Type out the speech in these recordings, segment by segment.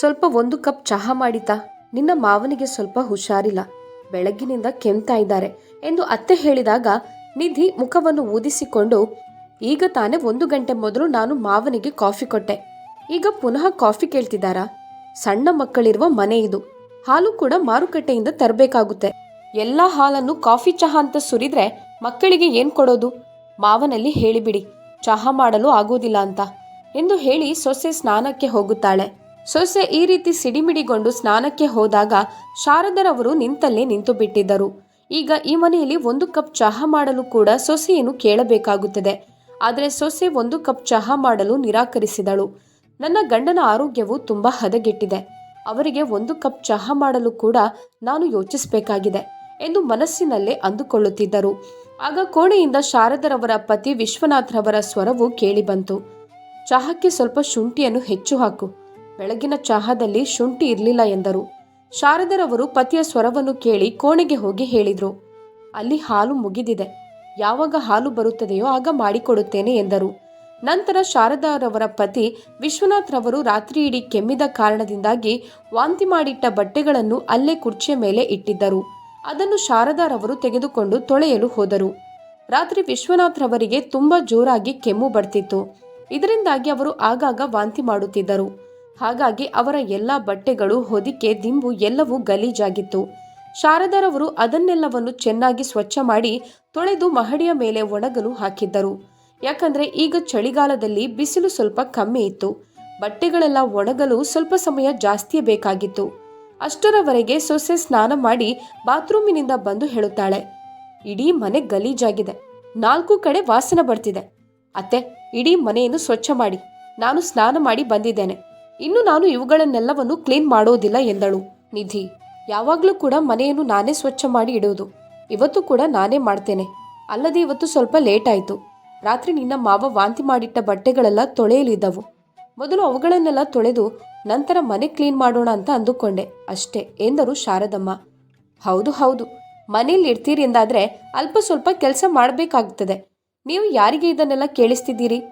ಸ್ವಲ್ಪ ಒಂದು ಕಪ್ ಚಹಾ ಮಾಡಿತಾ. ನಿನ್ನ ಮಾವನಿಗೆ ಸ್ವಲ್ಪ ಹುಷಾರಿಲ್ಲ. ಬೆಳಗ್ಗಿನಿಂದ ಕೆಮ್ತಾ ಇದ್ದಾರೆ ಎಂದು ಅತ್ತೆ ಹೇಳಿದಾಗ ನಿಧಿ ಮುಖವನ್ನು ಊದಿಸಿಕೊಂಡು, ಈಗ ತಾನೇ ಒಂದು ಗಂಟೆ ಮೊದಲು ನಾನು ಮಾವನಿಗೆ ಕಾಫಿ ಕೊಟ್ಟೆ. ಈಗ ಪುನಃ ಕಾಫಿ ಕೇಳ್ತಿದ್ದಾರಾ? ಸಣ್ಣ ಮಕ್ಕಳಿರುವ ಮನೆ ಇದು. ಹಾಲು ಕೂಡ ಮಾರುಕಟ್ಟೆಯಿಂದ ತರಬೇಕಾಗುತ್ತೆ. ಎಲ್ಲ ಹಾಲನ್ನು ಕಾಫಿ ಚಹಾ ಅಂತ ಸುರಿದ್ರೆ ಮಕ್ಕಳಿಗೆ ಏನ್ ಕೊಡೋದು? ಮಾವನಲ್ಲಿ ಹೇಳಿಬಿಡಿ. ಚಹಾ ಮಾಡಲು ಆಗೋದಿಲ್ಲ ಅಂತ ಎಂದು ಹೇಳಿ ಸೊಸೆ ಸ್ನಾನಕ್ಕೆ ಹೋಗುತ್ತಾಳೆ. ಸೊಸೆ ಈ ರೀತಿ ಸಿಡಿಮಿಡಿಗೊಂಡು ಸ್ನಾನಕ್ಕೆ ಹೋದಾಗ ಶಾರದರವರು ನಿಂತಲ್ಲೇ ನಿಂತು ಬಿಟ್ಟಿದ್ದರು ಈಗ ಈ ಮನೆಯಲ್ಲಿ ಒಂದು ಕಪ್ ಚಹಾ ಮಾಡಲು ಕೂಡ ಸೊಸೆಯನ್ನು ಕೇಳಬೇಕಾಗುತ್ತದೆ. ಆದರೆ ಸೊಸೆ ಒಂದು ಕಪ್ ಚಹಾ ಮಾಡಲು ನಿರಾಕರಿಸಿದಳು. ನನ್ನ ಗಂಡನ ಆರೋಗ್ಯವು ತುಂಬಾ ಹದಗೆಟ್ಟಿದೆ. ಅವರಿಗೆ ಒಂದು ಕಪ್ ಚಹಾ ಮಾಡಲು ಕೂಡ ನಾನು ಯೋಚಿಸಬೇಕಾಗಿದೆ ಎಂದು ಮನಸ್ಸಿನಲ್ಲೇ ಅಂದುಕೊಳ್ಳುತ್ತಿದ್ದರು. ಆಗ ಕೋಣೆಯಿಂದ ಶಾರದರವರ ಪತಿ ವಿಶ್ವನಾಥ್ರವರ ಸ್ವರವು ಕೇಳಿಬಂತು. ಚಹಾಕ್ಕೆ ಸ್ವಲ್ಪ ಶುಂಠಿಯನ್ನು ಹೆಚ್ಚು ಹಾಕು. ಬೆಳಗಿನ ಚಹಾದಲ್ಲಿ ಶುಂಠಿ ಇರಲಿಲ್ಲ ಎಂದರು. ಶಾರದರವರು ಪತಿಯ ಸ್ವರವನ್ನು ಕೇಳಿ ಕೋಣೆಗೆ ಹೋಗಿ ಹೇಳಿದರು. ಅಲ್ಲಿ ಹಾಲು ಮುಗಿದಿದೆ. ಯಾವಾಗ ಹಾಲು ಬರುತ್ತದೆಯೋ ಆಗ ಮಾಡಿಕೊಡುತ್ತೇನೆ ಎಂದರು. ನಂತರ ಶಾರದಾರವರ ಪತಿ ವಿಶ್ವನಾಥ್ರವರು ರಾತ್ರಿ ಇಡೀ ಕೆಮ್ಮಿದ ಕಾರಣದಿಂದಾಗಿ ವಾಂತಿ ಮಾಡಿಟ್ಟ ಬಟ್ಟೆಗಳನ್ನು ಅಲ್ಲೇ ಕುರ್ಚಿಯ ಮೇಲೆ ಇಟ್ಟಿದ್ದರು. ಅದನ್ನು ಶಾರದಾರವರು ತೆಗೆದುಕೊಂಡು ತೊಳೆಯಲು ಹೋದರು. ರಾತ್ರಿ ವಿಶ್ವನಾಥ್ರವರಿಗೆ ತುಂಬಾ ಜೋರಾಗಿ ಕೆಮ್ಮು ಬರ್ತಿತ್ತು. ಇದರಿಂದಾಗಿ ಅವರು ಆಗಾಗ ವಾಂತಿ ಮಾಡುತ್ತಿದ್ದರು. ಹಾಗಾಗಿ ಅವರ ಎಲ್ಲ ಬಟ್ಟೆಗಳು, ಹೊದಿಕೆ, ದಿಂಬು ಎಲ್ಲವೂ ಗಲೀಜಾಗಿತ್ತು. ಶಾರದಾರವರು ಅದನ್ನೆಲ್ಲವನ್ನು ಚೆನ್ನಾಗಿ ಸ್ವಚ್ಛ ಮಾಡಿ ತೊಳೆದು ಮಹಡಿಯ ಮೇಲೆ ಒಣಗಲು ಹಾಕಿದ್ದರು. ಯಾಕಂದ್ರೆ ಈಗ ಚಳಿಗಾಲದಲ್ಲಿ ಬಿಸಿಲು ಸ್ವಲ್ಪ ಕಮ್ಮಿ ಇತ್ತು. ಬಟ್ಟೆಗಳೆಲ್ಲ ಒಣಗಲು ಸ್ವಲ್ಪ ಸಮಯ ಜಾಸ್ತಿ ಬೇಕಾಗಿತ್ತು. ಅಷ್ಟರವರೆಗೆ ಸೊಸೆ ಸ್ನಾನ ಮಾಡಿ ಬಾತ್ರೂಮಿನಿಂದ ಬಂದು ಹೇಳುತ್ತಾಳೆ, ಇಡೀ ಮನೆ ಗಲೀಜಾಗಿದೆ. ನಾಲ್ಕು ಕಡೆ ವಾಸನೆ ಬರ್ತಿದೆ. ಅತ್ತೆ, ಇಡೀ ಮನೆಯನ್ನು ಸ್ವಚ್ಛ ಮಾಡಿ. ನಾನು ಸ್ನಾನ ಮಾಡಿ ಬಂದಿದ್ದೇನೆ. ಇನ್ನು ನಾನು ಇವುಗಳನ್ನೆಲ್ಲವನ್ನು ಕ್ಲೀನ್ ಮಾಡೋದಿಲ್ಲ ಎಂದಳು ನಿಧಿ. ಯಾವಾಗಲೂ ಕೂಡ ಮನೆಯನ್ನು ನಾನೇ ಸ್ವಚ್ಛ ಮಾಡಿ ಇಡೋದು ಇವತ್ತು ಕೂಡ ನಾನೇ ಮಾಡ್ತೇನೆ. ಅಲ್ಲದೆ ಇವತ್ತು ಸ್ವಲ್ಪ ಲೇಟ್ ಆಯಿತು. ರಾತ್ರಿ ನಿನ್ನ ಮಾವ ವಾಂತಿ ಮಾಡಿಟ್ಟ ಬಟ್ಟೆಗಳೆಲ್ಲ ತೊಳೆಯಲಿದ್ದವು. ಮೊದಲು ಅವುಗಳನ್ನೆಲ್ಲ ತೊಳೆದು ನಂತರ ಮನೆ ಕ್ಲೀನ್ ಮಾಡೋಣ ಅಂತ ಅಂದುಕೊಂಡೆ. ಅಷ್ಟೇ, ಎಂದರು ಶಾರದಮ್ಮ. ಹೌದು ಹೌದು. ಮನೆಯಲ್ಲಿ ಇರ್ತೀರಿ ಎಂದಾದರೆ ಅಲ್ಪ ಸ್ವಲ್ಪ ಕೆಲಸ ಮಾಡಬೇಕಾಗ್ತದೆ. ನೀವು ಯಾರಿಗೆ ಇದನ್ನೆಲ್ಲ ಕೇಳಿಸ್ತಿದ್ದೀರಿ?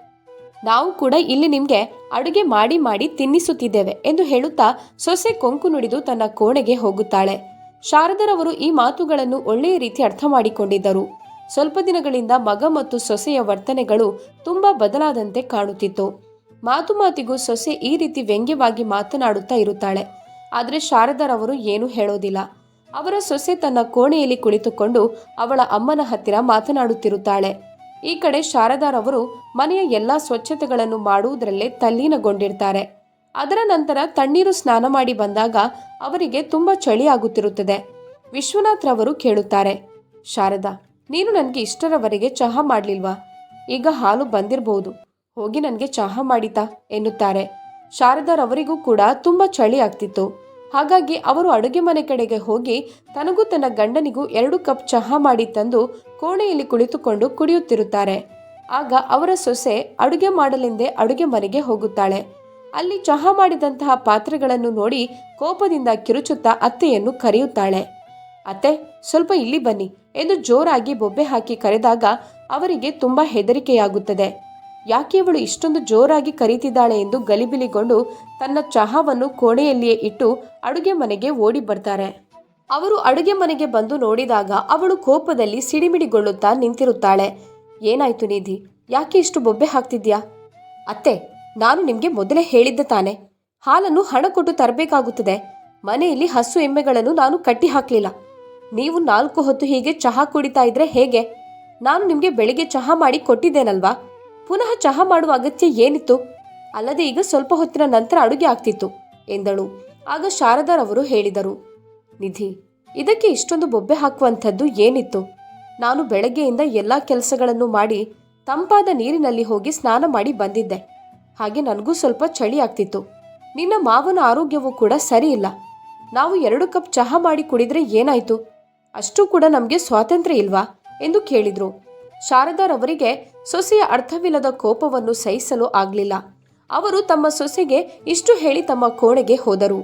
ನಾವು ಕೂಡ ಇಲ್ಲಿ ನಿಮಗೆ ಅಡುಗೆ ಮಾಡಿ ಮಾಡಿ ತಿನ್ನಿಸುತ್ತಿದ್ದೇವೆ ಎಂದು ಹೇಳುತ್ತಾ ಸೊಸೆ ಕೊಂಕು ನುಡಿದು ತನ್ನ ಕೋಣೆಗೆ ಹೋಗುತ್ತಾಳೆ. ಶಾರದರವರು ಈ ಮಾತುಗಳನ್ನು ಒಳ್ಳೆಯ ರೀತಿ ಅರ್ಥ ಮಾಡಿಕೊಂಡಿದ್ದರು. ಸ್ವಲ್ಪ ದಿನಗಳಿಂದ ಮಗ ಮತ್ತು ಸೊಸೆಯ ವರ್ತನೆಗಳು ತುಂಬಾ ಬದಲಾದಂತೆ ಕಾಣುತ್ತಿತ್ತು. ಮಾತು ಮಾತಿಗೂ ಸೊಸೆ ಈ ರೀತಿ ವ್ಯಂಗ್ಯವಾಗಿ ಮಾತನಾಡುತ್ತಾ ಇರುತ್ತಾಳೆ. ಆದರೆ ಶಾರದರವರು ಏನೂ ಹೇಳೋದಿಲ್ಲ. ಅವರ ಸೊಸೆ ತನ್ನ ಕೋಣೆಯಲ್ಲಿ ಕುಳಿತುಕೊಂಡು ಅವಳ ಅಮ್ಮನ ಹತ್ತಿರ ಮಾತನಾಡುತ್ತಿರುತ್ತಾಳೆ. ಈ ಕಡೆ ಶಾರದಾರವರು ಮನೆಯ ಎಲ್ಲ ಸ್ವಚ್ಛತೆಗಳನ್ನು ಮಾಡುವುದರಲ್ಲೇ ತಲ್ಲೀನಗೊಂಡಿರ್ತಾರೆ. ಅದರ ನಂತರ ತಣ್ಣೀರು ಸ್ನಾನ ಮಾಡಿ ಬಂದಾಗ ಅವರಿಗೆ ತುಂಬ ಚಳಿ ಆಗುತ್ತಿರುತ್ತದೆ. ವಿಶ್ವನಾಥ್ರವರು ಕೇಳುತ್ತಾರೆ, ಶಾರದಾ, ನೀನು ನನಗೆ ಇಷ್ಟರವರೆಗೆ ಚಹಾ ಮಾಡಲಿಲ್ವಾ? ಈಗ ಹಾಲು ಬಂದಿರಬಹುದು ಹೋಗಿ ನನಗೆ ಚಹಾ ಮಾಡಿತಾ, ಎನ್ನುತ್ತಾರೆ. ಶಾರದಾರವರಿಗೂ ಕೂಡ ತುಂಬ ಚಳಿ ಆಗ್ತಿತ್ತು. ಹಾಗಾಗಿ ಅವರು ಅಡುಗೆ ಮನೆ ಕಡೆಗೆ ಹೋಗಿ ತನಗೂ ತನ್ನ ಗಂಡನಿಗೂ ಎರಡು ಕಪ್ ಚಹಾ ಮಾಡಿ ತಂದು ಕೋಣೆಯಲ್ಲಿ ಕುಳಿತುಕೊಂಡು ಕುಡಿಯುತ್ತಿರುತ್ತಾರೆ. ಆಗ ಅವರ ಸೊಸೆ ಅಡುಗೆ ಮಾಡಲೆಂದೇ ಅಡುಗೆ ಮನೆಗೆ ಹೋಗುತ್ತಾಳೆ. ಅಲ್ಲಿ ಚಹಾ ಮಾಡಿದಂತಹ ಪಾತ್ರೆಗಳನ್ನು ನೋಡಿ ಕೋಪದಿಂದ ಕಿರುಚುತ್ತಾ ಅತ್ತೆಯನ್ನು ಕರೆಯುತ್ತಾಳೆ. ಅತ್ತೆ, ಸ್ವಲ್ಪ ಇಲ್ಲಿ ಬನ್ನಿ. ಎಂದು ಜೋರಾಗಿ ಬೊಬ್ಬೆ ಹಾಕಿ ಕರೆದಾಗ ಅವರಿಗೆ ತುಂಬಾ ಹೆದರಿಕೆಯಾಗುತ್ತದೆ. ಯಾಕೆ ಇವಳು ಇಷ್ಟೊಂದು ಜೋರಾಗಿ ಕರೀತಿದ್ದಾಳೆ ಎಂದು ಗಲಿಬಿಲಿಗೊಂಡು ತನ್ನ ಚಹಾವನ್ನು ಕೋಣೆಯಲ್ಲಿಯೇ ಇಟ್ಟು ಅಡುಗೆ ಮನೆಗೆ ಓಡಿ ಬರ್ತಾರೆ. ಅವರು ಅಡುಗೆ ಮನೆಗೆ ಬಂದು ನೋಡಿದಾಗ ಅವಳು ಕೋಪದಲ್ಲಿ ಸಿಡಿಮಿಡಿಗೊಳ್ಳುತ್ತಾ ನಿಂತಿರುತ್ತಾಳೆ. ಏನಾಯ್ತು ನಿಧಿ? ಯಾಕೆ ಇಷ್ಟು ಬೊಬ್ಬೆ ಹಾಕ್ತಿದ್ಯಾ? ಅತ್ತೆ, ನಾನು ನಿಮಗೆ ಮೊದಲೇ ಹೇಳಿದ್ದೆ ತಾನೆ. ಹಾಲನ್ನು ಹಣ ಕೊಟ್ಟು ತರಬೇಕಾಗುತ್ತದೆ. ಮನೆಯಲ್ಲಿ ಹಸು ಎಮ್ಮೆಗಳನ್ನು ನಾನು ಕಟ್ಟಿ ಹಾಕಲಿಲ್ಲ. ನೀವು ನಾಲ್ಕು ಹೊತ್ತು ಹೀಗೆ ಚಹಾ ಕುಡಿತಾ ಇದ್ರೆ ಹೇಗೆ? ನಾನು ನಿಮಗೆ ಬೆಳಿಗ್ಗೆ ಚಹಾ ಮಾಡಿ ಕೊಟ್ಟಿದ್ದೇನಲ್ವಾ? ಪುನಃ ಚಹಾ ಮಾಡುವ ಅಗತ್ಯ ಏನಿತ್ತು? ಅಲ್ಲದೆ ಈಗ ಸ್ವಲ್ಪ ಹೊತ್ತಿನ ನಂತರ ಅಡುಗೆ ಆಗ್ತಿತ್ತು, ಎಂದಳು. ಆಗ ಶಾರದಾರವರು ಹೇಳಿದರು, ನಿಧಿ, ಇದಕ್ಕೆ ಇಷ್ಟೊಂದು ಬೊಬ್ಬೆ ಹಾಕುವಂಥದ್ದು ಏನಿತ್ತು? ನಾನು ಬೆಳಗ್ಗೆಯಿಂದ ಎಲ್ಲ ಕೆಲಸಗಳನ್ನು ಮಾಡಿ ತಂಪಾದ ನೀರಿನಲ್ಲಿ ಹೋಗಿ ಸ್ನಾನ ಮಾಡಿ ಬಂದಿದ್ದೆ. ಹಾಗೆ ನನಗೂ ಸ್ವಲ್ಪ ಚಳಿ ಆಗ್ತಿತ್ತು. ನಿನ್ನ ಮಾವನ ಆರೋಗ್ಯವೂ ಕೂಡ ಸರಿ ಇಲ್ಲ ನಾವು ಎರಡು ಕಪ್ ಚಹಾ ಮಾಡಿ ಕುಡಿದ್ರೆ ಏನಾಯ್ತು? ಅಷ್ಟು ಕೂಡ ನಮಗೆ ಸ್ವಾತಂತ್ರ್ಯ ಇಲ್ವಾ? ಎಂದು ಕೇಳಿದ್ರು. ಶಾರದಾರವರಿಗೆ ಸೊಸೆಯ ಅರ್ಥವಿಲ್ಲದ ಕೋಪವನ್ನು ಸಹಿಸಲು ಆಗಲಿಲ್ಲ. ಅವರು ತಮ್ಮ ಸೊಸೆಗೆ ಇಷ್ಟು ಹೇಳಿ ತಮ್ಮ ಕೋಣೆಗೆ ಹೋದರು.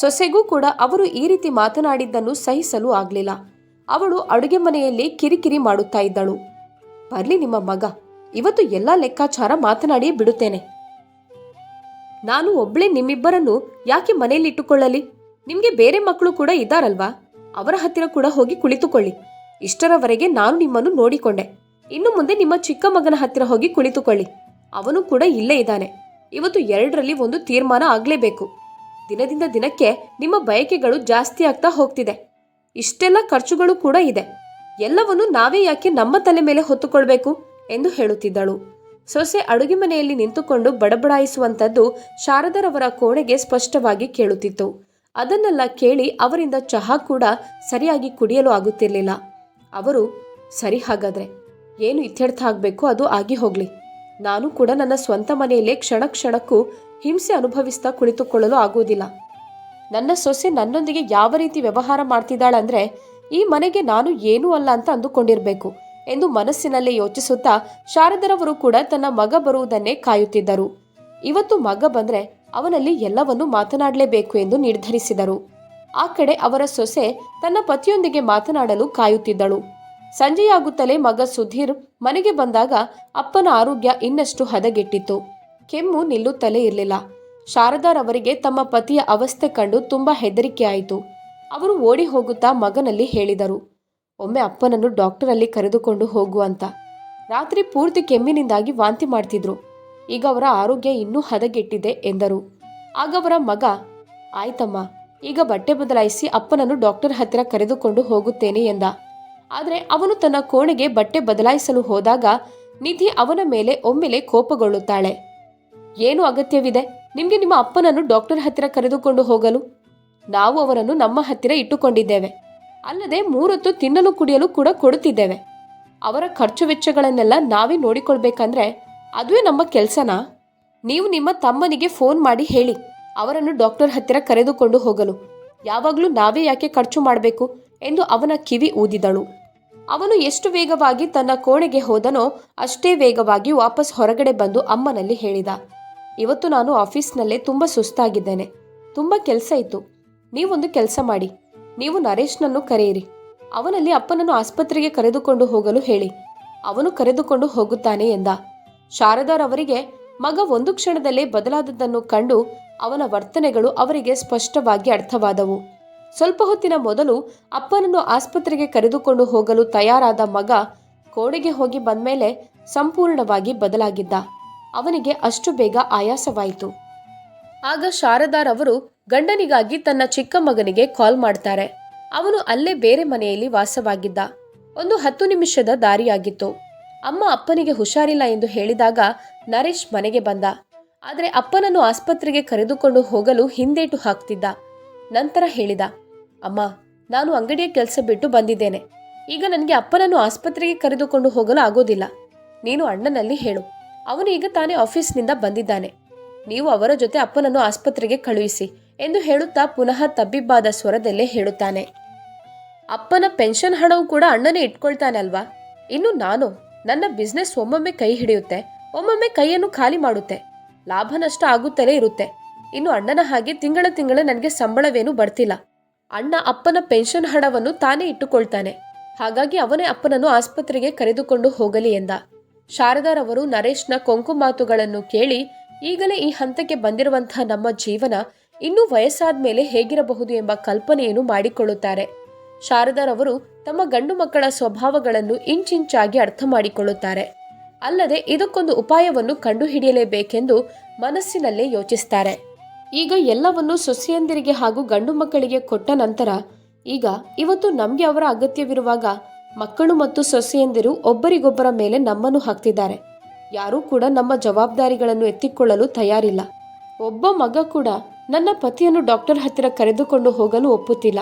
ಸೊಸೆಗೂ ಕೂಡ ಅವರು ಈ ರೀತಿ ಮಾತನಾಡಿದ್ದನ್ನು ಸಹಿಸಲು ಆಗಲಿಲ್ಲ. ಅವಳು ಅಡುಗೆ ಮನೆಯಲ್ಲಿ ಕಿರಿಕಿರಿ ಮಾಡುತ್ತಾ ಇದ್ದಳು. ಬರ್ಲಿ ನಿಮ್ಮ ಮಗ, ಇವತ್ತು ಎಲ್ಲ ಲೆಕ್ಕಾಚಾರ ಮಾತನಾಡಿಯೇ ಬಿಡುತ್ತೇನೆ. ನಾನು ಒಬ್ಳೆ ನಿಮ್ಮಿಬ್ಬರನ್ನು ಯಾಕೆ ಮನೆಯಲ್ಲಿ ಇಟ್ಟುಕೊಳ್ಳಲಿ ನಿಮ್ಗೆ ಬೇರೆ ಮಕ್ಕಳು ಕೂಡ ಇದ್ದಾರಲ್ವಾ? ಅವರ ಹತ್ತಿರ ಕೂಡ ಹೋಗಿ ಕುಳಿತುಕೊಳ್ಳಿ. ಇಷ್ಟರವರೆಗೆ ನಾನು ನಿಮ್ಮನ್ನು ನೋಡಿಕೊಂಡೆ. ಇನ್ನು ಮುಂದೆ ನಿಮ್ಮ ಚಿಕ್ಕ ಮಗನ ಹತ್ತಿರ ಹೋಗಿ ಕುಳಿತುಕೊಳ್ಳಿ. ಅವನು ಕೂಡ ಇಲ್ಲೇ ಇದ್ದಾನೆ. ಇವತ್ತು ಎರಡರಲ್ಲಿ ಒಂದು ತೀರ್ಮಾನ ಆಗಲೇಬೇಕು. ದಿನದಿಂದ ದಿನಕ್ಕೆ ನಿಮ್ಮ ಬಯಕೆಗಳು ಜಾಸ್ತಿ ಆಗ್ತಾ ಹೋಗ್ತಿದೆ. ಇಷ್ಟೆಲ್ಲ ಖರ್ಚುಗಳು ಕೂಡ ಇದೆ. ಎಲ್ಲವನ್ನು ನಾವೇ ಯಾಕೆ ನಮ್ಮ ತಲೆ ಮೇಲೆ ಹೊತ್ತುಕೊಳ್ಬೇಕು ಎಂದು ಹೇಳುತ್ತಿದ್ದಳು. ಸೊಸೆ ಅಡುಗೆ ಮನೆಯಲ್ಲಿ ನಿಂತುಕೊಂಡು ಬಡಬಡಾಯಿಸುವಂಥದ್ದು ಶಾರದರವರ ಕೋಣೆಗೆ ಸ್ಪಷ್ಟವಾಗಿ ಕೇಳುತ್ತಿತ್ತು. ಅದನ್ನೆಲ್ಲ ಕೇಳಿ ಅವರಿಂದ ಚಹಾ ಕೂಡ ಸರಿಯಾಗಿ ಕುಡಿಯಲು ಆಗುತ್ತಿರಲಿಲ್ಲ. ಅವರು, ಸರಿ ಹಾಗಾದ್ರೆ ಏನು ಇತ್ಯರ್ಥ ಆಗಬೇಕು ಅದು ಆಗಿ ಹೋಗಲಿ. ನಾನು ಕೂಡ ನನ್ನ ಸ್ವಂತ ಮನೆಯಲ್ಲೇ ಕ್ಷಣ ಕ್ಷಣಕ್ಕೂ ಹಿಂಸೆ ಅನುಭವಿಸ್ತಾ ಕುಳಿತುಕೊಳ್ಳಲು ಆಗುವುದಿಲ್ಲ. ನನ್ನ ಸೊಸೆ ನನ್ನೊಂದಿಗೆ ಯಾವ ರೀತಿ ವ್ಯವಹಾರ ಮಾಡ್ತಿದ್ದಾಳಂದ್ರೆ, ಈ ಮನೆಗೆ ನಾನು ಏನೂ ಅಲ್ಲ ಅಂತ ಅಂದುಕೊಂಡಿರಬೇಕು ಎಂದು ಮನಸ್ಸಿನಲ್ಲೇ ಯೋಚಿಸುತ್ತಾ ಶಾರದರವರು ಕೂಡ ತನ್ನ ಮಗ ಬರುವುದನ್ನೇ ಕಾಯುತ್ತಿದ್ದರು. ಇವತ್ತು ಮಗ ಬಂದ್ರೆ ಅವನಲ್ಲಿ ಎಲ್ಲವನ್ನೂ ಮಾತನಾಡಲೇಬೇಕು ಎಂದು ನಿರ್ಧರಿಸಿದರು. ಆ ಕಡೆ ಅವರ ಸೊಸೆ ತನ್ನ ಪತಿಯೊಂದಿಗೆ ಮಾತನಾಡಲು ಕಾಯುತ್ತಿದ್ದಳು. ಸಂಜೆಯಾಗುತ್ತಲೇ ಮಗ ಸುಧೀರ್ ಮನೆಗೆ ಬಂದಾಗ ಅಪ್ಪನ ಆರೋಗ್ಯ ಇನ್ನಷ್ಟು ಹದಗೆಟ್ಟಿತ್ತು. ಕೆಮ್ಮು ನಿಲ್ಲುತ್ತಲೇ ಇರಲಿಲ್ಲ. ಶಾರದಾರವರಿಗೆ ತಮ್ಮ ಪತಿಯ ಅವಸ್ಥೆ ಕಂಡು ತುಂಬಾ ಹೆದರಿಕೆ ಆಯಿತು ಅವರು ಓಡಿ ಹೋಗುತ್ತಾ ಮಗನಲ್ಲಿ ಹೇಳಿದರು, ಒಮ್ಮೆ ಅಪ್ಪನನ್ನು ಡಾಕ್ಟರಲ್ಲಿ ಕರೆದುಕೊಂಡು ಹೋಗು ಅಂತ. ರಾತ್ರಿ ಪೂರ್ತಿ ಕೆಮ್ಮಿನಿಂದಾಗಿ ವಾಂತಿ ಮಾಡ್ತಿದ್ರು. ಈಗ ಅವರ ಆರೋಗ್ಯ ಇನ್ನೂ ಹದಗೆಟ್ಟಿದೆ ಎಂದರು. ಆಗ ಅವರ ಮಗ, ಆಯ್ತಮ್ಮ, ಈಗ ಬಟ್ಟೆ ಬದಲಾಯಿಸಿ ಅಪ್ಪನನ್ನು ಡಾಕ್ಟರ್ ಹತ್ತಿರ ಕರೆದುಕೊಂಡು ಹೋಗುತ್ತೇನೆ ಎಂದ. ಆದರೆ ಅವನು ತನ್ನ ಕೋಣೆಗೆ ಬಟ್ಟೆ ಬದಲಾಯಿಸಲು ಹೋದಾಗ ನಿಧಿ ಅವನ ಮೇಲೆ ಒಮ್ಮೆಲೆ ಕೋಪಗೊಳ್ಳುತ್ತಾಳೆ. ಏನು ಅಗತ್ಯವಿದೆ? ನಿಮಗೆ ನಿಮ್ಮ ಅಪ್ಪನನ್ನು ಡಾಕ್ಟರ್ ಹತ್ತಿರ ಕರೆದುಕೊಂಡು ಹೋಗಲು? ನಾವು ಅವರನ್ನು ನಮ್ಮ ಹತ್ತಿರ ಇಟ್ಟುಕೊಂಡಿದ್ದೇವೆ. ಅಲ್ಲದೆ ಮೂರೊತ್ತು ತಿನ್ನಲು ಕುಡಿಯಲು ಕೂಡ ಕೊಡುತ್ತಿದ್ದೇವೆ. ಅವರ ಖರ್ಚು ವೆಚ್ಚಗಳನ್ನೆಲ್ಲ ನಾವೇ ನೋಡಿಕೊಳ್ಬೇಕಂದ್ರೆ ಅದುವೇ ನಮ್ಮ ಕೆಲಸನಾ? ನೀವು ನಿಮ್ಮ ತಮ್ಮನಿಗೆ ಫೋನ್ ಮಾಡಿ ಹೇಳಿ. ಅವರನ್ನು ಡಾಕ್ಟರ್ ಹತ್ತಿರ ಕರೆದುಕೊಂಡು ಹೋಗಲು. ಯಾವಾಗಲೂ ನಾವೇ ಯಾಕೆ ಖರ್ಚು ಮಾಡಬೇಕು? ಎಂದು ಅವನ ಕಿವಿ ಊದಿದಳು. ಅವನು ಎಷ್ಟು ವೇಗವಾಗಿ ತನ್ನ ಕೋಣೆಗೆ ಹೋದನೋ ಅಷ್ಟೇ ವೇಗವಾಗಿ ವಾಪಸ್ ಹೊರಗಡೆ ಬಂದು ಅಮ್ಮನಲ್ಲಿ ಹೇಳಿದ, ಇವತ್ತು ನಾನು ಆಫೀಸ್ನಲ್ಲೇ ತುಂಬ ಸುಸ್ತಾಗಿದ್ದೇನೆ. ತುಂಬ ಕೆಲಸ ಇತ್ತು. ನೀವೊಂದು ಕೆಲಸ ಮಾಡಿ. ನೀವು ನರೇಶ್ನನ್ನು ಕರೆಯಿರಿ. ಅವನಲ್ಲಿ ಅಪ್ಪನನ್ನು ಆಸ್ಪತ್ರೆಗೆ ಕರೆದುಕೊಂಡು ಹೋಗಲು ಹೇಳಿ. ಅವನು ಕರೆದುಕೊಂಡು ಹೋಗುತ್ತಾನೆ ಎಂದ. ಶಾರದಾರವರಿಗೆ ಮಗ ಒಂದು ಕ್ಷಣದಲ್ಲೇ ಬದಲಾದದ್ದನ್ನು ಕಂಡು ಅವನ ವರ್ತನೆಗಳು ಅವರಿಗೆ ಸ್ಪಷ್ಟವಾಗಿ ಅರ್ಥವಾದವು. ಸ್ವಲ್ಪ ಹೊತ್ತಿನ ಮೊದಲು ಅಪ್ಪನನ್ನು ಆಸ್ಪತ್ರೆಗೆ ಕರೆದುಕೊಂಡು ಹೋಗಲು ತಯಾರಾದ ಮಗ ಕೋಡೆಗೆ ಹೋಗಿ ಬಂದ ಮೇಲೆ ಸಂಪೂರ್ಣವಾಗಿ ಬದಲಾಗಿದ್ದ. ಅವನಿಗೆ ಅಷ್ಟು ಬೇಗ ಆಯಾಸವಾಯಿತು. ಆಗ ಶಾರದಾರವರು ಗಂಡನಿಗಾಗಿ ತನ್ನ ಚಿಕ್ಕ ಮಗನಿಗೆ ಕಾಲ್ ಮಾಡ್ತಾರೆ. ಅವನು ಅಲ್ಲೇ ಬೇರೆ ಮನೆಯಲ್ಲಿ ವಾಸವಾಗಿದ್ದ. ಒಂದು ಹತ್ತು ನಿಮಿಷದ ದಾರಿಯಾಗಿತ್ತು. ಅಮ್ಮ ಅಪ್ಪನಿಗೆ ಹುಷಾರಿಲ್ಲ ಎಂದು ಹೇಳಿದಾಗ ನರೇಶ್ ಮನೆಗೆ ಬಂದ. ಆದರೆ ಅಪ್ಪನನ್ನು ಆಸ್ಪತ್ರೆಗೆ ಕರೆದುಕೊಂಡು ಹೋಗಲು ಹಿಂದೇಟು ಹಾಕ್ತಿದ್ದ. ನಂತರ ಹೇಳಿದ, ಅಮ್ಮ, ನಾನು ಅಂಗಡಿಯ ಕೆಲಸ ಬಿಟ್ಟು ಬಂದಿದ್ದೇನೆ. ಈಗ ನನಗೆ ಅಪ್ಪನನ್ನು ಆಸ್ಪತ್ರೆಗೆ ಕರೆದುಕೊಂಡು ಹೋಗಲು ಆಗೋದಿಲ್ಲ. ನೀನು ಅಣ್ಣನಲ್ಲಿ ಹೇಳು. ಅವನು ಈಗ ತಾನೇ ಆಫೀಸ್ನಿಂದ ಬಂದಿದ್ದಾನೆ. ನೀವು ಅವರ ಜೊತೆ ಅಪ್ಪನನ್ನು ಆಸ್ಪತ್ರೆಗೆ ಕಳುಹಿಸಿ, ಎಂದು ಹೇಳುತ್ತಾ ಪುನಃ ತಬ್ಬಿಬ್ಬಾದ ಸ್ವರದಲ್ಲೇ ಹೇಳುತ್ತಾನೆ. ಅಪ್ಪನ ಪೆನ್ಷನ್ ಹಣವು ಕೂಡ ಅಣ್ಣನೇ ಇಟ್ಕೊಳ್ತಾನೆ ಅಲ್ವಾ? ಇನ್ನು ನಾನು, ನನ್ನ ಬಿಸ್ನೆಸ್ ಒಮ್ಮೊಮ್ಮೆ ಕೈ ಹಿಡಿಯುತ್ತೆ, ಒಮ್ಮೊಮ್ಮೆ ಕೈಯನ್ನು ಖಾಲಿ ಮಾಡುತ್ತೆ. ಲಾಭ ನಷ್ಟ ಆಗುತ್ತಲೇ ಇರುತ್ತೆ. ಇನ್ನು ಅಣ್ಣನ ಹಾಗೆ ತಿಂಗಳ ತಿಂಗಳ ನನಗೆ ಸಂಬಳವೇನೂ ಬರ್ತಿಲ್ಲ. ಅಣ್ಣ ಅಪ್ಪನ ಪೆನ್ಷನ್ ಹಣವನ್ನು ತಾನೇ ಇಟ್ಟುಕೊಳ್ತಾನೆ. ಹಾಗಾಗಿ ಅವನೇ ಅಪ್ಪನನ್ನು ಆಸ್ಪತ್ರೆಗೆ ಕರೆದುಕೊಂಡು ಹೋಗಲಿ ಎಂದ. ಶಾರದಾರವರು ನರೇಶ್ನ ಕೊಂಕು ಮಾತುಗಳನ್ನು ಕೇಳಿ, ಈಗಲೇ ಈ ಹಂತಕ್ಕೆ ಬಂದಿರುವಂತಹ ನಮ್ಮ ಜೀವನ ಇನ್ನೂ ವಯಸ್ಸಾದ ಮೇಲೆ ಹೇಗಿರಬಹುದು ಎಂಬ ಕಲ್ಪನೆಯನ್ನು ಮಾಡಿಕೊಳ್ಳುತ್ತಾರೆ. ಶಾರದಾರವರು ತಮ್ಮ ಗಂಡು ಮಕ್ಕಳ ಸ್ವಭಾವಗಳನ್ನು ಇಂಚಿಂಚಾಗಿ ಅರ್ಥ ಮಾಡಿಕೊಳ್ಳುತ್ತಾರೆ. ಅಲ್ಲದೆ ಇದಕ್ಕೊಂದು ಉಪಾಯವನ್ನು ಕಂಡುಹಿಡಿಯಲೇಬೇಕೆಂದು ಮನಸ್ಸಿನಲ್ಲೇ ಯೋಚಿಸ್ತಾರೆ. ಈಗ ಎಲ್ಲವನ್ನು ಸೊಸೆಯಂದಿರಿಗೆ ಹಾಗೂ ಗಂಡು ಮಕ್ಕಳಿಗೆ ಕೊಟ್ಟ ನಂತರ, ಈಗ ಇವತ್ತು ನಮಗೆ ಅವರ ಅಗತ್ಯವಿರುವಾಗ ಮಕ್ಕಳು ಮತ್ತು ಸೊಸೆಯಂದಿರು ಒಬ್ಬರಿಗೊಬ್ಬರ ಮೇಲೆ ನಮ್ಮನ್ನು ಹಾಕ್ತಿದ್ದಾರೆ. ಯಾರೂ ಕೂಡ ನಮ್ಮ ಜವಾಬ್ದಾರಿಗಳನ್ನು ಎತ್ತಿಕೊಳ್ಳಲು ತಯಾರಿಲ್ಲ. ಒಬ್ಬ ಮಗ ಕೂಡ ನನ್ನ ಪತಿಯನ್ನು ಡಾಕ್ಟರ್ ಹತ್ತಿರ ಕರೆದುಕೊಂಡು ಹೋಗಲು ಒಪ್ಪುತ್ತಿಲ್ಲ.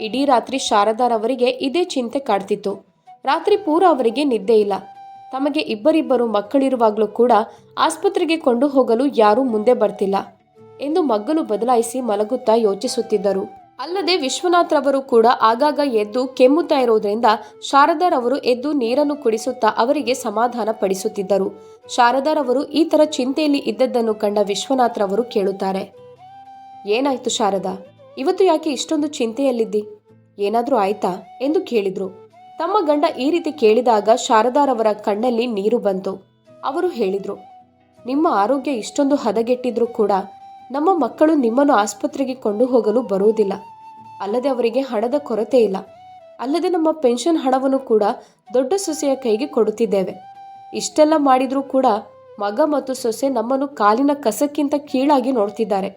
ಇಡೀ ರಾತ್ರಿ ಶಾರದಾರವರಿಗೆ ಇದೇ ಚಿಂತೆ ಕಾಡ್ತಿತ್ತು. ರಾತ್ರಿ ಪೂರ ಅವರಿಗೆ ನಿದ್ದೆ ಇಲ್ಲ. ತಮಗೆ ಇಬ್ಬರಿಬ್ಬರು ಮಕ್ಕಳಿರುವಾಗಲೂ ಕೂಡ ಆಸ್ಪತ್ರೆಗೆ ಕೊಂಡು ಹೋಗಲು ಯಾರೂ ಮುಂದೆ ಬರ್ತಿಲ್ಲ. ಎಂದು ಮಗ್ಗಲು ಬದಲಾಯಿಸಿ ಮಲಗುತ್ತಾ ಯೋಚಿಸುತ್ತಿದ್ದರು. ಅಲ್ಲದೆ ವಿಶ್ವನಾಥ್ರವರು ಕೂಡ ಆಗಾಗ ಎದ್ದು ಕೆಮ್ಮುತ್ತಾ ಇರೋದ್ರಿಂದ ಶಾರದಾರವರು ಎದ್ದು ನೀರನ್ನು ಕುಡಿಸುತ್ತಾ ಅವರಿಗೆ ಸಮಾಧಾನ ಪಡಿಸುತ್ತಿದ್ದರು. ಶಾರದಾರವರು ಈ ತರ ಚಿಂತೆಯಲ್ಲಿ ಇದ್ದದ್ದನ್ನು ಕಂಡ ವಿಶ್ವನಾಥ್ರವರು ಕೇಳುತ್ತಾರೆ. ಏನಾಯ್ತು ಶಾರದಾ? ಇವತ್ತು ಯಾಕೆ ಇಷ್ಟೊಂದು ಚಿಂತೆಯಲ್ಲಿದ್ದಿ? ಏನಾದರೂ ಆಯ್ತಾ? ಎಂದು ಕೇಳಿದ್ರು. ತಮ್ಮ ಗಂಡ ಈ ರೀತಿ ಕೇಳಿದಾಗ ಶಾರದಾರವರ ಕಣ್ಣಲ್ಲಿ ನೀರು ಬಂತು. ಅವರು ಹೇಳಿದ್ರು, ನಿಮ್ಮ ಆರೋಗ್ಯ ಇಷ್ಟೊಂದು ಹದಗೆಟ್ಟಿದ್ರೂ ಕೂಡ ನಮ್ಮ ಮಕ್ಕಳು ನಿಮ್ಮನ್ನು ಆಸ್ಪತ್ರೆಗೆ ಕೊಂಡು ಹೋಗಲು ಬರುವುದಿಲ್ಲ. ಅಲ್ಲದೆ ಅವರಿಗೆ ಹಣದ ಕೊರತೆ ಇಲ್ಲ. ಅಲ್ಲದೆ ನಮ್ಮ ಪೆನ್ಷನ್ ಹಣವನ್ನು ಕೂಡ ದೊಡ್ಡ ಸೊಸೆಯ ಕೈಗೆ ಕೊಡುತ್ತಿದ್ದೇವೆ. ಇಷ್ಟೆಲ್ಲ ಮಾಡಿದರೂ ಕೂಡ ಮಗ ಮತ್ತು ಸೊಸೆ ನಮ್ಮನ್ನು ಕಾಲಿನ ಕಸಕ್ಕಿಂತ ಕೀಳಾಗಿ ನೋಡ್ತಿದ್ದಾರೆ.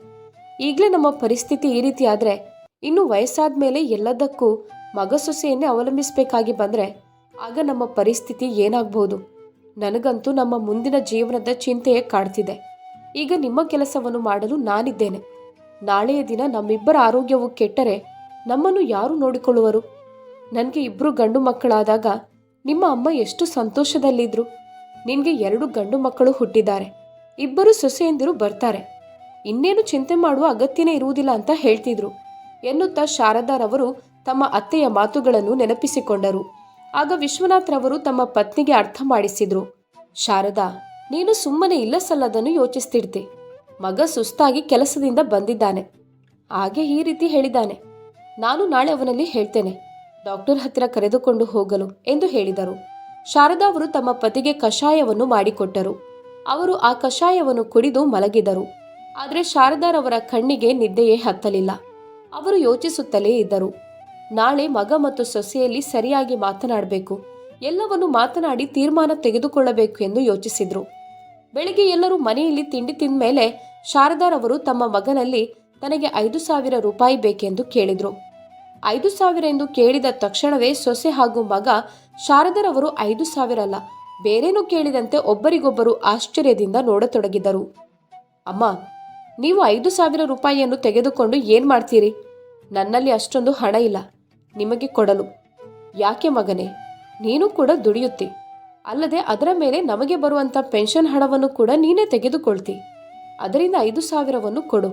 ಈಗಲೇ ನಮ್ಮ ಪರಿಸ್ಥಿತಿ ಈ ರೀತಿ ಆದರೆ ಇನ್ನು ವಯಸ್ಸಾದ ಮೇಲೆ ಎಲ್ಲದಕ್ಕೂ ಮಗ ಸೊಸೆಯನ್ನೇ ಅವಲಂಬಿಸಬೇಕಾಗಿ ಬಂದರೆ ಆಗ ನಮ್ಮ ಪರಿಸ್ಥಿತಿ ಏನಾಗ್ಬೋದು? ನನಗಂತೂ ನಮ್ಮ ಮುಂದಿನ ಜೀವನದ ಚಿಂತೆಯೇ ಕಾಡ್ತಿದೆ. ಈಗ ನಿಮ್ಮ ಕೆಲಸವನ್ನು ಮಾಡಲು ನಾನಿದ್ದೇನೆ. ನಾಳೆಯ ದಿನ ನಮ್ಮಿಬ್ಬರ ಆರೋಗ್ಯವು ಕೆಟ್ಟರೆ ನಮ್ಮನ್ನು ಯಾರು ನೋಡಿಕೊಳ್ಳುವರು? ನನಗೆ ಇಬ್ಬರು ಗಂಡು ಮಕ್ಕಳಾದಾಗ ನಿಮ್ಮ ಅಮ್ಮ ಎಷ್ಟು ಸಂತೋಷದಲ್ಲಿದ್ದರು ನಿನಗೆ ಎರಡು ಗಂಡು ಮಕ್ಕಳು ಹುಟ್ಟಿದ್ದಾರೆ. ಇಬ್ಬರು ಸೊಸೆಯಂದಿರು ಬರ್ತಾರೆ. ಇನ್ನೇನು ಚಿಂತೆ ಮಾಡುವ ಅಗತ್ಯನೇ ಇರುವುದಿಲ್ಲ ಅಂತ ಹೇಳ್ತಿದ್ರು. ಎನ್ನುತ್ತಾ ಶಾರದಾರವರು ತಮ್ಮ ಅತ್ತೆಯ ಮಾತುಗಳನ್ನು ನೆನಪಿಸಿಕೊಂಡರು. ಆಗ ವಿಶ್ವನಾಥ್ರವರು ತಮ್ಮ ಪತ್ನಿಗೆ ಅರ್ಥ ಮಾಡಿಸಿದ್ರು. ಶಾರದಾ ನೀನು ಸುಮ್ಮನೆ ಇಲ್ಲ ಸಲ್ಲದನ್ನು ಯೋಚಿಸ್ತಿರ್ತಿ. ಮಗ ಸುಸ್ತಾಗಿ ಕೆಲಸದಿಂದ ಬಂದಿದ್ದಾನೆ. ಹಾಗೆ ಈ ರೀತಿ ಹೇಳಿದ್ದಾನೆ. ನಾನು ನಾಳೆ ಅವನಲ್ಲಿ ಹೇಳ್ತೇನೆ. ಡಾಕ್ಟರ್ ಹತ್ತಿರ ಕರೆದುಕೊಂಡು ಹೋಗಲು ಎಂದು ಹೇಳಿದರು. ಶಾರದಾ ಅವರು ತಮ್ಮ ಪತಿಗೆ ಕಷಾಯವನ್ನು ಮಾಡಿಕೊಟ್ಟರು. ಅವರು ಆ ಕಷಾಯವನ್ನು ಕುಡಿದು ಮಲಗಿದರು. ಆದರೆ ಶಾರದಾರವರ ಕಣ್ಣಿಗೆ ನಿದ್ದೆಯೇ ಹತ್ತಲಿಲ್ಲ. ಅವರು ಯೋಚಿಸುತ್ತಲೇ ಇದ್ದರು. ನಾಳೆ ಮಗ ಮತ್ತು ಸೊಸೆಯಲ್ಲಿ ಸರಿಯಾಗಿ ಮಾತನಾಡಬೇಕು. ಎಲ್ಲವನ್ನು ಮಾತನಾಡಿ ತೀರ್ಮಾನ ತೆಗೆದುಕೊಳ್ಳಬೇಕು ಎಂದು ಯೋಚಿಸಿದ್ರು. ಬೆಳಿಗ್ಗೆ ಎಲ್ಲರೂ ಮನೆಯಲ್ಲಿ ತಿಂಡಿ ತಿಂದ ಮೇಲೆ ಶಾರದಾರವರು ತಮ್ಮ ಮಗನಲ್ಲಿ ತನಗೆ ಐದು ಸಾವಿರ ರೂಪಾಯಿ ಬೇಕೆಂದು ಕೇಳಿದ್ರು. ಐದು ಸಾವಿರ ಎಂದು ಕೇಳಿದ ತಕ್ಷಣವೇ ಸೊಸೆ ಹಾಗೂ ಮಗ ಶಾರದರವರು ಐದು ಸಾವಿರ ಅಲ್ಲ, ಬೇರೇನೂ ಕೇಳಿದಂತೆ ಒಬ್ಬರಿಗೊಬ್ಬರು ಆಶ್ಚರ್ಯದಿಂದ ನೋಡತೊಡಗಿದರು. ಅಮ್ಮ, ನೀವು ಐದು ಸಾವಿರ ರೂಪಾಯಿಯನ್ನು ತೆಗೆದುಕೊಂಡು ಏನು ಮಾಡ್ತೀರಿ? ನನ್ನಲ್ಲಿ ಅಷ್ಟೊಂದು ಹಣ ಇಲ್ಲ, ನಿಮಗೆ ಕೊಡಲು. ಯಾಕೆ ಮಗನೇ? ನೀನು ಕೂಡ ದುಡಿಯುತ್ತಿ. ಅಲ್ಲದೆ ಅದರ ಮೇಲೆ ನಮಗೆ ಬರುವಂತ ಪೆನ್ಷನ್ ಹಣವನ್ನು ಕೂಡ ನೀನೇ ತೆಗೆದುಕೊಳ್ತಿ. ಅದರಿಂದ ಐದು ಸಾವಿರವನ್ನು ಕೊಡು.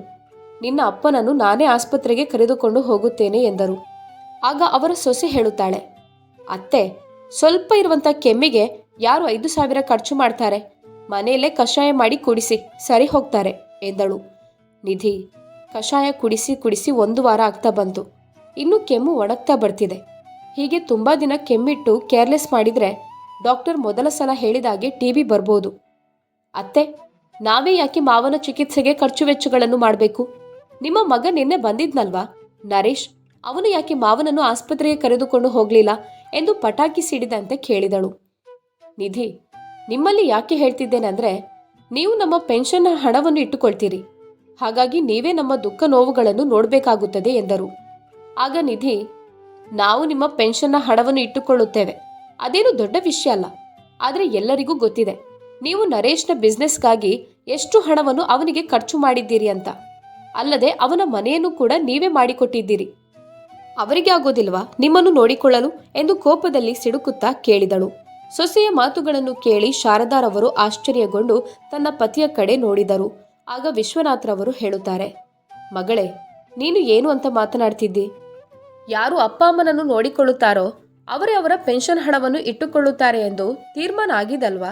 ನಿನ್ನ ಅಪ್ಪನನ್ನು ನಾನೇ ಆಸ್ಪತ್ರೆಗೆ ಕರೆದುಕೊಂಡು ಹೋಗುತ್ತೇನೆ ಎಂದರು. ಆಗ ಅವರ ಸೊಸೆ ಹೇಳುತ್ತಾಳೆ, ಅತ್ತೆ, ಸ್ವಲ್ಪ ಇರುವಂಥ ಕೆಮ್ಮಿಗೆ ಯಾರು ಐದು ಸಾವಿರ ಖರ್ಚು ಮಾಡ್ತಾರೆ? ಮನೆಯಲ್ಲೇ ಕಷಾಯ ಮಾಡಿ ಕುಡಿಸಿ, ಸರಿ ಹೋಗ್ತಾರೆ, ಎಂದಳು. ನಿಧಿ, ಕಷಾಯ ಕುಡಿಸಿ ಕುಡಿಸಿ ಒಂದು ವಾರ ಆಗ್ತಾ ಬಂತು. ಇನ್ನು ಕೆಮ್ಮು ಒಣಗ್ತಾ ಬರ್ತಿದೆ. ಹೀಗೆ ತುಂಬಾ ದಿನ ಕೆಮ್ಮಿಟ್ಟು ಕೇರ್ಲೆಸ್ ಮಾಡಿದ್ರೆ ಡಾಕ್ಟರ್ ಮೊದಲ ಸಲ ಹೇಳಿದಾಗೆ ಟಿ ಬಿ ಬರ್ಬೋದು. ಅತ್ತೆ, ನಾವೇ ಯಾಕೆ ಮಾವನ ಚಿಕಿತ್ಸೆಗೆ ಖರ್ಚು ವೆಚ್ಚಗಳನ್ನು ಮಾಡಬೇಕು? ನಿಮ್ಮ ಮಗ ನಿನ್ನೆ ಬಂದಿದ್ನಲ್ವಾ? ನರೇಶ್, ಅವನು ಯಾಕೆ ಮಾವನನ್ನು ಆಸ್ಪತ್ರೆಗೆ ಕರೆದುಕೊಂಡು ಹೋಗಲಿಲ್ಲ ಎಂದು ಪಟಾಕಿ ಸಿಡಿದಂತೆ ಕೇಳಿದಳು. ನಿಧಿ, ನಿಮ್ಮಲ್ಲಿ ಯಾಕೆ ಹೇಳ್ತಿದ್ದೇನೆಂದರೆ, ನೀವು ನಮ್ಮ ಪೆನ್ಷನ್ನ ಹಣವನ್ನು ಇಟ್ಟುಕೊಳ್ತೀರಿ. ಹಾಗಾಗಿ ನೀವೇ ನಮ್ಮ ದುಃಖ ನೋವುಗಳನ್ನು ನೋಡಬೇಕಾಗುತ್ತದೆ ಎಂದರು. ಆಗ ನಿಧಿ, ನಾವು ನಿಮ್ಮ ಪೆನ್ಷನ್ನ ಹಣವನ್ನು ಇಟ್ಟುಕೊಳ್ಳುತ್ತೇವೆ. ಅದೇನು ದೊಡ್ಡ ವಿಷಯ ಅಲ್ಲ. ಆದರೆ ಎಲ್ಲರಿಗೂ ಗೊತ್ತಿದೆ, ನೀವು ನರೇಶ್ನ ಬಿಸ್ನೆಸ್ಗಾಗಿ ಎಷ್ಟು ಹಣವನ್ನು ಅವನಿಗೆ ಖರ್ಚು ಮಾಡಿದ್ದೀರಿ ಅಂತ. ಅಲ್ಲದೆ ಅವನ ಮನೆಯನ್ನು ಕೂಡ ನೀವೇ ಮಾಡಿಕೊಟ್ಟಿದ್ದೀರಿ. ಅವರಿಗೆ ಆಗೋದಿಲ್ವಾ? ನಿಮ್ಮನ್ನು ನೋಡಿಕೊಳ್ಳಲು ಎಂದು ಕೋಪದಲ್ಲಿ ಸಿಡುಕುತ್ತಾ ಕೇಳಿದಳು. ಸೊಸೆಯ ಮಾತುಗಳನ್ನು ಕೇಳಿ ಶಾರದಾರವರು ಆಶ್ಚರ್ಯಗೊಂಡು ತನ್ನ ಪತಿಯ ಕಡೆ ನೋಡಿದರು. ಆಗ ವಿಶ್ವನಾಥ್ರವರು ಹೇಳುತ್ತಾರೆ, ಮಗಳೇ, ನೀನು ಏನು ಅಂತ ಮಾತನಾಡ್ತಿದ್ದಿ? ಯಾರು ಅಪ್ಪ ಅಮ್ಮನನ್ನು ನೋಡಿಕೊಳ್ಳುತ್ತಾರೋ ಅವರೇ ಅವರ ಪೆನ್ಷನ್ ಹಣವನ್ನು ಇಟ್ಟುಕೊಳ್ಳುತ್ತಾರೆ ಎಂದು ತೀರ್ಮಾನ ಆಗಿದಲ್ವಾ?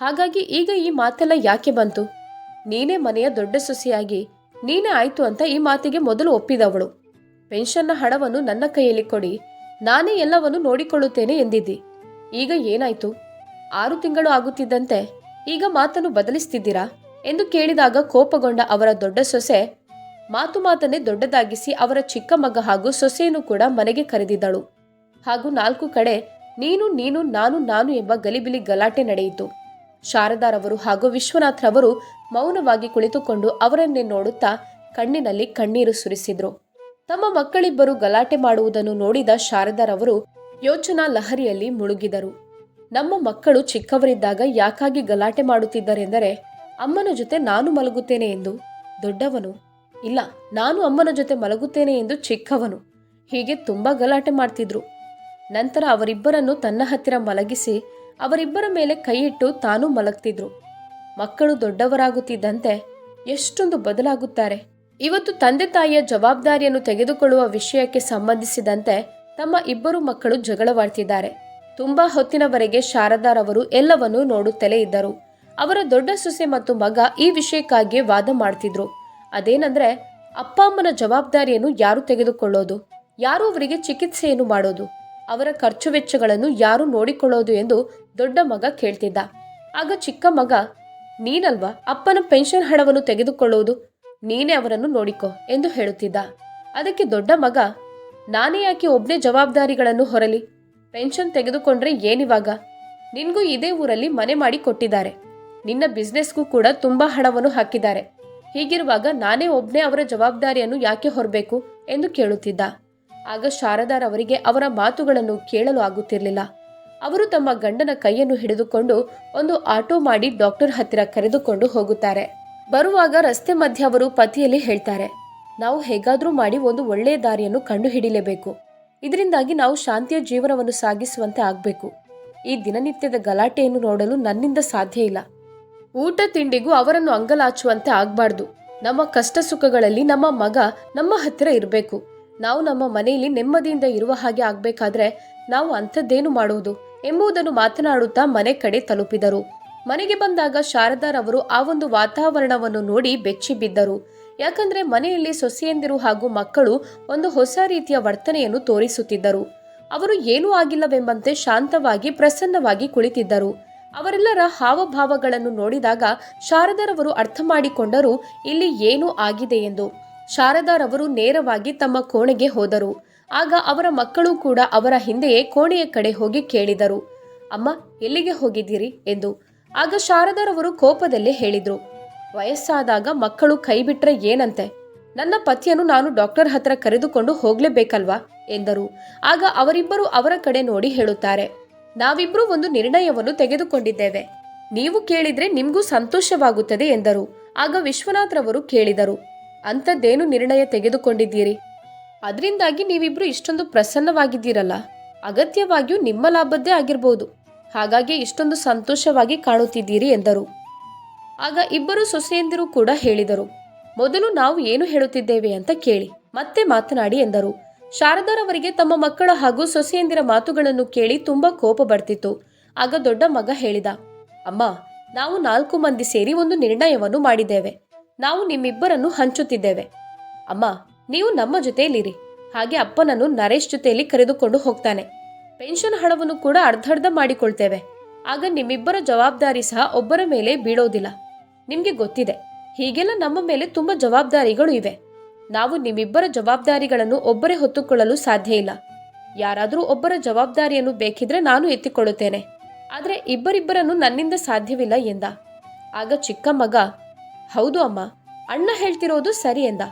ಹಾಗಾಗಿ ಈಗ ಈ ಮಾತೆಲ್ಲ ಯಾಕೆ ಬಂತು? ನೀನೇ ಮನೆಯ ದೊಡ್ಡ ಸೊಸೆಯಾಗಿ, ನೀನೇ ಆಯ್ತು ಅಂತ ಈ ಮಾತಿಗೆ ಮೊದಲು ಒಪ್ಪಿದವಳು. ಪೆನ್ಷನ್ನ ಹಣವನ್ನು ನನ್ನ ಕೈಯಲ್ಲಿ ಕೊಡಿ, ನಾನೇ ಎಲ್ಲವನ್ನು ನೋಡಿಕೊಳ್ಳುತ್ತೇನೆ ಎಂದಿದ್ದಿ. ಈಗ ಏನಾಯ್ತು? ಆರು ತಿಂಗಳು ಆಗುತ್ತಿದ್ದಂತೆ, ಈಗ ಮಾತನ್ನು ಬದಲಿಸ್ತಿದ್ದೀರಾ? ಎಂದು ಕೇಳಿದಾಗ ಕೋಪಗೊಂಡ ಅವರ ದೊಡ್ಡ ಸೊಸೆ, ಮಾತು ಮಾತನ್ನೇ ದೊಡ್ಡದಾಗಿಸಿ ಅವರ ಚಿಕ್ಕ ಮಗ ಹಾಗೂ ಸೊಸೆಯನ್ನು ಕೂಡ ಮನೆಗೆ ಕರೆದಿದ್ದಳು. ಹಾಗೂ ನಾಲ್ಕು ಕಡೆ ನೀನು ನೀನು, ನಾನು ನಾನು ಎಂಬ ಗಲಿಬಿಲಿ ಗಲಾಟೆ ನಡೆಯಿತು. ಶಾರದಾರವರು ಹಾಗೂ ವಿಶ್ವನಾಥ್ರವರು ಮೌನವಾಗಿ ಕುಳಿತುಕೊಂಡು ಅವರನ್ನೇ ನೋಡುತ್ತಾ ಕಣ್ಣಿನಲ್ಲಿ ಕಣ್ಣೀರು ಸುರಿಸಿದ್ರು. ತಮ್ಮ ಮಕ್ಕಳಿಬ್ಬರು ಗಲಾಟೆ ಮಾಡುವುದನ್ನು ನೋಡಿದ ಶಾರದಾರವರು ಯೋಚನಾ ಲಹರಿಯಲ್ಲಿ ಮುಳುಗಿದರು. ನಮ್ಮ ಮಕ್ಕಳು ಚಿಕ್ಕವರಿದ್ದಾಗ ಯಾಕಾಗಿ ಗಲಾಟೆ ಮಾಡುತ್ತಿದ್ದರೆಂದರೆ, ಅಮ್ಮನ ಜೊತೆ ನಾನು ಮಲಗುತ್ತೇನೆ ಎಂದು. ದೊಡ್ಡವನು, ಇಲ್ಲ, ನಾನು ಅಮ್ಮನ ಜೊತೆ ಮಲಗುತ್ತೇನೆ ಎಂದು ಚಿಕ್ಕವನು. ಹೀಗೆ ತುಂಬಾ ಗಲಾಟೆ ಮಾಡ್ತಿದ್ರು. ನಂತರ ಅವರಿಬ್ಬರನ್ನು ತನ್ನ ಹತ್ತಿರ ಮಲಗಿಸಿ ಅವರಿಬ್ಬರ ಮೇಲೆ ಕೈಯಿಟ್ಟು ತಾನೂ ಮಲಗ್ತಿದ್ರು. ಮಕ್ಕಳು ದೊಡ್ಡವರಾಗುತ್ತಿದ್ದಂತೆ ಎಷ್ಟೊಂದು ಬದಲಾಗುತ್ತಾರೆ. ಇವತ್ತು ತಂದೆ ತಾಯಿಯ ಜವಾಬ್ದಾರಿಯನ್ನು ತೆಗೆದುಕೊಳ್ಳುವ ವಿಷಯಕ್ಕೆ ಸಂಬಂಧಿಸಿದಂತೆ ತಮ್ಮ ಇಬ್ಬರು ಮಕ್ಕಳು ಜಗಳವಾಡ್ತಿದ್ದಾರೆ. ತುಂಬಾ ಹೊತ್ತಿನವರೆಗೆ ಶಾರದಾರವರು ಎಲ್ಲವನ್ನೂ ನೋಡುತ್ತಲೇ ಇದ್ದರು. ಅವರ ದೊಡ್ಡ ಸೊಸೆ ಮತ್ತು ಮಗ ಈ ವಿಷಯಕ್ಕಾಗಿ ವಾದ ಮಾಡ್ತಿದ್ರು. ಅದೇನಂದ್ರೆ, ಅಪ್ಪ ಅಮ್ಮನ ಜವಾಬ್ದಾರಿಯನ್ನು ಯಾರು ತೆಗೆದುಕೊಳ್ಳೋದು? ಯಾರು ಅವರಿಗೆ ಚಿಕಿತ್ಸೆಯನ್ನು ಮಾಡೋದು? ಅವರ ಖರ್ಚು ವೆಚ್ಚಗಳನ್ನು ಯಾರು ನೋಡಿಕೊಳ್ಳೋದು ಎಂದು ದೊಡ್ಡ ಮಗ ಕೇಳ್ತಿದ್ದ. ಆಗ ಚಿಕ್ಕ ಮಗ, ನೀನಲ್ವಾ? ಅಪ್ಪನ ಪೆನ್ಷನ್ ಹಣವನ್ನು ತೆಗೆದುಕೊಳ್ಳುವುದು ನೀನೇ ಅವರನ್ನು ನೋಡಿಕೊ ಎಂದು ಹೇಳುತ್ತಿದ್ದ. ಅದಕ್ಕೆ ದೊಡ್ಡ ಮಗ, ನಾನೇ ಯಾಕೆ ಒಬ್ಬನೇ ಜವಾಬ್ದಾರಿಗಳನ್ನು ಹೊರಲಿ? ಪೆನ್ಷನ್ ತೆಗೆದುಕೊಂಡ್ರೆ ಏನಿವಾಗ? ನಿನಗೂ ಇದೇ ಊರಲ್ಲಿ ಮನೆ ಮಾಡಿ ಕೊಟ್ಟಿದ್ದಾರೆ. ನಿನ್ನ ಬಿಸ್ನೆಸ್ಗೂ ಕೂಡ ತುಂಬಾ ಹಣವನ್ನು ಹಾಕಿದ್ದಾರೆ. ಹೀಗಿರುವಾಗ ನಾನೇ ಒಬ್ಬನೇ ಅವರ ಜವಾಬ್ದಾರಿಯನ್ನು ಯಾಕೆ ಹೊರಬೇಕು? ಎಂದು ಕೇಳುತ್ತಿದ್ದ. ಆಗ ಶಾರದಾರವರಿಗೆ ಅವರ ಮಾತುಗಳನ್ನು ಕೇಳಲು ಆಗುತ್ತಿರಲಿಲ್ಲ. ಅವರು ತಮ್ಮ ಗಂಡನ ಕೈಯನ್ನು ಹಿಡಿದುಕೊಂಡು ಒಂದು ಆಟೋ ಮಾಡಿ ಡಾಕ್ಟರ್ ಹತ್ತಿರ ಕರೆದುಕೊಂಡು ಹೋಗುತ್ತಾರೆ. ಬರುವಾಗ ರಸ್ತೆ ಮಧ್ಯೆ ಅವರು ಪತಿಯಲ್ಲಿ ಹೇಳ್ತಾರೆ, ನಾವು ಹೇಗಾದರೂ ಮಾಡಿ ಒಂದು ಒಳ್ಳೆಯ ದಾರಿಯನ್ನು ಕಂಡು ಹಿಡಿಲೇಬೇಕು ಇದರಿಂದಾಗಿ ನಾವು ಶಾಂತಿಯ ಜೀವನವನ್ನು ಸಾಗಿಸುವಂತೆ ಆಗಬೇಕು. ಈ ದಿನನಿತ್ಯದ ಗಲಾಟೆಯನ್ನು ನೋಡಲು ನನ್ನಿಂದ ಸಾಧ್ಯ ಇಲ್ಲ. ಊಟ ತಿಂಡಿಗೂ ಅವರನ್ನು ಅಂಗಲಾಚುವಂತೆ ಆಗಬಾರ್ದು. ನಮ್ಮ ಕಷ್ಟ ಸುಖಗಳಲ್ಲಿ ನಮ್ಮ ಮಗ ನಮ್ಮ ಹತ್ತಿರ ಇರಬೇಕು. ನಾವು ನಮ್ಮ ಮನೆಯಲ್ಲಿ ನೆಮ್ಮದಿಯಿಂದ ಇರುವ ಹಾಗೆ ಆಗ್ಬೇಕಾದ್ರೆ ನಾವು ಅಂಥದ್ದೇನು ಮಾಡುವುದು ಎಂಬುದನ್ನು ಮಾತನಾಡುತ್ತಾ ಮನೆ ಕಡೆ ತಲುಪಿದರು. ಮನೆಗೆ ಬಂದಾಗ ಶಾರದಾರವರು ಆ ಒಂದು ವಾತಾವರಣವನ್ನು ನೋಡಿ ಬೆಚ್ಚಿ ಬಿದ್ದರು. ಯಾಕಂದ್ರೆ ಮನೆಯಲ್ಲಿ ಸೊಸೆಯಂದಿರು ಹಾಗೂ ಮಕ್ಕಳು ಒಂದು ಹೊಸ ರೀತಿಯ ವರ್ತನೆಯನ್ನು ತೋರಿಸುತ್ತಿದ್ದರು. ಅವರು ಏನೂ ಆಗಿಲ್ಲವೆಂಬಂತೆ ಶಾಂತವಾಗಿ ಪ್ರಸನ್ನವಾಗಿ ಕುಳಿತಿದ್ದರು. ಅವರೆಲ್ಲರ ಹಾವಭಾವಗಳನ್ನು ನೋಡಿದಾಗ ಶಾರದರವರು ಅರ್ಥ ಮಾಡಿಕೊಂಡರು ಇಲ್ಲಿ ಏನೂ ಆಗಿದೆ ಎಂದು. ಶಾರದಾರವರು ನೇರವಾಗಿ ತಮ್ಮ ಕೋಣೆಗೆ ಹೋದರು. ಆಗ ಅವರ ಮಕ್ಕಳು ಕೂಡ ಅವರ ಹಿಂದೆಯೇ ಕೋಣೆಯ ಕಡೆ ಹೋಗಿ ಕೇಳಿದರು. ಅಮ್ಮ, ಎಲ್ಲಿಗೆ ಹೋಗಿದ್ದೀರಿ? ಎಂದು. ಆಗ ಶಾರದಾರವರು ಕೋಪದಲ್ಲೇ ಹೇಳಿದರು. ವಯಸ್ಸಾದಾಗ ಮಕ್ಕಳು ಕೈ ಬಿಟ್ರೆ ಏನಂತೆ? ನನ್ನ ಪತಿಯನ್ನು ನಾನು ಡಾಕ್ಟರ್ ಹತ್ರ ಕರೆದುಕೊಂಡು ಹೋಗ್ಲೇಬೇಕಲ್ವಾ? ಎಂದರು. ಆಗ ಅವರಿಬ್ಬರು ಅವರ ಕಡೆ ನೋಡಿ ಹೇಳುತ್ತಾರೆ. ನಾವಿಬ್ರು ಒಂದು ನಿರ್ಣಯವನ್ನು ತೆಗೆದುಕೊಂಡಿದ್ದೇವೆ. ನೀವು ಕೇಳಿದ್ರೆ ನಿಮಗೂ ಸಂತೋಷವಾಗುತ್ತದೆ ಎಂದರು. ಆಗ ವಿಶ್ವನಾಥ್ರವರು ಕೇಳಿದರು. ಅಂಥದ್ದೇನು ನಿರ್ಣಯ ತೆಗೆದುಕೊಂಡಿದ್ದೀರಿ? ಅದರಿಂದಾಗಿ ನೀವಿಬ್ರು ಇಷ್ಟೊಂದು ಪ್ರಸನ್ನವಾಗಿದ್ದೀರಲ್ಲ. ಅಗತ್ಯವಾಗಿಯೂ ನಿಮ್ಮ ಲಾಭದ್ದೇ ಆಗಿರ್ಬೋದು. ಹಾಗಾಗಿ ಇಷ್ಟೊಂದು ಸಂತೋಷವಾಗಿ ಕಾಣುತ್ತಿದ್ದೀರಿ ಎಂದರು. ಆಗ ಇಬ್ಬರು ಸೊಸೆಯಂದಿರು ಕೂಡ ಹೇಳಿದರು. ಮೊದಲು ನಾವು ಏನು ಹೇಳುತ್ತಿದ್ದೇವೆ ಅಂತ ಕೇಳಿ, ಮತ್ತೆ ಮಾತನಾಡಿ ಎಂದರು. ಶಾರದಾರವರಿಗೆ ತಮ್ಮ ಮಕ್ಕಳ ಹಾಗೂ ಸೊಸೆಯಂದಿರ ಮಾತುಗಳನ್ನು ಕೇಳಿ ತುಂಬಾ ಕೋಪ ಬರ್ತಿತ್ತು. ಆಗ ದೊಡ್ಡ ಮಗ ಹೇಳಿದ, ಅಮ್ಮ, ನಾವು ನಾಲ್ಕು ಮಂದಿ ಸೇರಿ ಒಂದು ನಿರ್ಣಯವನ್ನು ಮಾಡಿದ್ದೇವೆ. ನಾವು ನಿಮ್ಮಿಬ್ಬರನ್ನು ಹಂಚುತ್ತಿದ್ದೇವೆ. ಅಮ್ಮ, ನೀವು ನಮ್ಮ ಜೊತೆಯಲ್ಲಿರಿ. ಹಾಗೆ ಅಪ್ಪನನ್ನು ನರೇಶ್ ಜೊತೆಯಲ್ಲಿ ಕರೆದುಕೊಂಡು ಹೋಗ್ತಾನೆ. ಪೆನ್ಷನ್ ಹಣವನ್ನು ಕೂಡ ಅರ್ಧರ್ಧ ಮಾಡಿಕೊಳ್ತೇವೆ. ಆಗ ನಿಮ್ಮಿಬ್ಬರ ಜವಾಬ್ದಾರಿ ಸಹ ಒಬ್ಬರ ಮೇಲೆ ಬೀಳೋದಿಲ್ಲ. ನಿಮಗೆ ಗೊತ್ತಿದೆ, ಹೀಗೆಲ್ಲ ನಮ್ಮ ಮೇಲೆ ತುಂಬಾ ಜವಾಬ್ದಾರಿಗಳು ಇವೆ. ನಾವು ನಿಮ್ಮಿಬ್ಬರ ಜವಾಬ್ದಾರಿಗಳನ್ನು ಒಬ್ಬರೇ ಹೊತ್ತುಕೊಳ್ಳಲು ಸಾಧ್ಯ ಇಲ್ಲ. ಯಾರಾದರೂ ಒಬ್ಬರ ಜವಾಬ್ದಾರಿಯನ್ನು ಬೇಕಿದ್ರೆ ನಾನು ಎತ್ತಿಕೊಳ್ಳುತ್ತೇನೆ. ಆದರೆ ಇಬ್ಬರಿಬ್ಬರನ್ನು ನನ್ನಿಂದ ಸಾಧ್ಯವಿಲ್ಲ ಎಂದ. ಆಗ ಚಿಕ್ಕ ಮಗ ಹೌದು ಅಮ್ಮ. ಅಣ್ಣ ಹೇಳ್ತಿರೋದು ಸರಿ ಎಂದ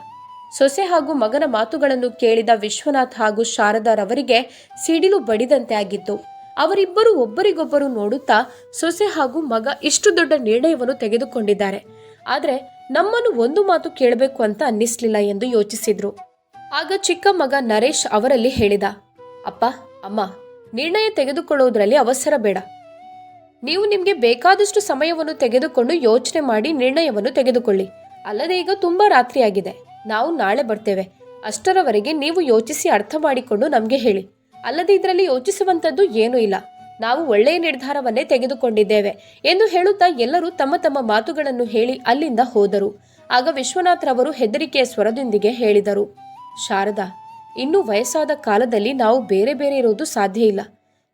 ಸೊಸೆ ಹಾಗೂ ಮಗನ ಮಾತುಗಳನ್ನು ಕೇಳಿದ ವಿಶ್ವನಾಥ್ ಹಾಗೂ ಶಾರದಾರವರಿಗೆ ಸಿಡಿಲು ಬಡಿದಂತೆ ಆಗಿತ್ತು. ಅವರಿಬ್ಬರು ಒಬ್ಬರಿಗೊಬ್ಬರು ನೋಡುತ್ತಾ ಸೊಸೆ ಹಾಗೂ ಮಗ ಇಷ್ಟು ದೊಡ್ಡ ನಿರ್ಣಯವನ್ನು ತೆಗೆದುಕೊಂಡಿದ್ದಾರೆ. ಆದರೆ ನಮ್ಮನ್ನು ಒಂದು ಮಾತು ಕೇಳಬೇಕು ಅಂತ ಅನ್ನಿಸ್ಲಿಲ್ಲ ಎಂದು ಯೋಚಿಸಿದ್ರು. ಆಗ ಚಿಕ್ಕ ಮಗ ನರೇಶ್ ಅವರಲ್ಲಿ ಹೇಳಿದ, ಅಪ್ಪ, ಅಮ್ಮ, ನಿರ್ಣಯ ತೆಗೆದುಕೊಳ್ಳುವುದರಲ್ಲಿ ಅವಸರ ಬೇಡ. ನೀವು ನಿಮಗೆ ಬೇಕಾದಷ್ಟು ಸಮಯವನ್ನು ತೆಗೆದುಕೊಂಡು ಯೋಚನೆ ಮಾಡಿ ನಿರ್ಣಯವನ್ನು ತೆಗೆದುಕೊಳ್ಳಿ. ಅಲ್ಲದೆ ಈಗ ತುಂಬ ರಾತ್ರಿಯಾಗಿದೆ ನಾವು ನಾಳೆ ಬರ್ತೇವೆ. ಅಷ್ಟರವರೆಗೆ ನೀವು ಯೋಚಿಸಿ ಅರ್ಥ ಮಾಡಿಕೊಂಡು ನಮಗೆ ಹೇಳಿ. ಅಲ್ಲದೆ ಇದರಲ್ಲಿ ಯೋಚಿಸುವಂಥದ್ದು ಏನೂ ಇಲ್ಲ. ನಾವು ಒಳ್ಳೆಯ ನಿರ್ಧಾರವನ್ನೇ ತೆಗೆದುಕೊಂಡಿದ್ದೇವೆ ಎಂದು ಹೇಳುತ್ತಾ ಎಲ್ಲರೂ ತಮ್ಮ ತಮ್ಮ ಮಾತುಗಳನ್ನು ಹೇಳಿ ಅಲ್ಲಿಂದ ಹೋದರು. ಆಗ ವಿಶ್ವನಾಥ್ರವರು ಹೆದರಿಕೆಯ ಸ್ವರದೊಂದಿಗೆ ಹೇಳಿದರು. ಶಾರದಾ, ಇನ್ನೂ ವಯಸ್ಸಾದ ಕಾಲದಲ್ಲಿ ನಾವು ಬೇರೆ ಬೇರೆ ಇರೋದು ಸಾಧ್ಯ ಇಲ್ಲ.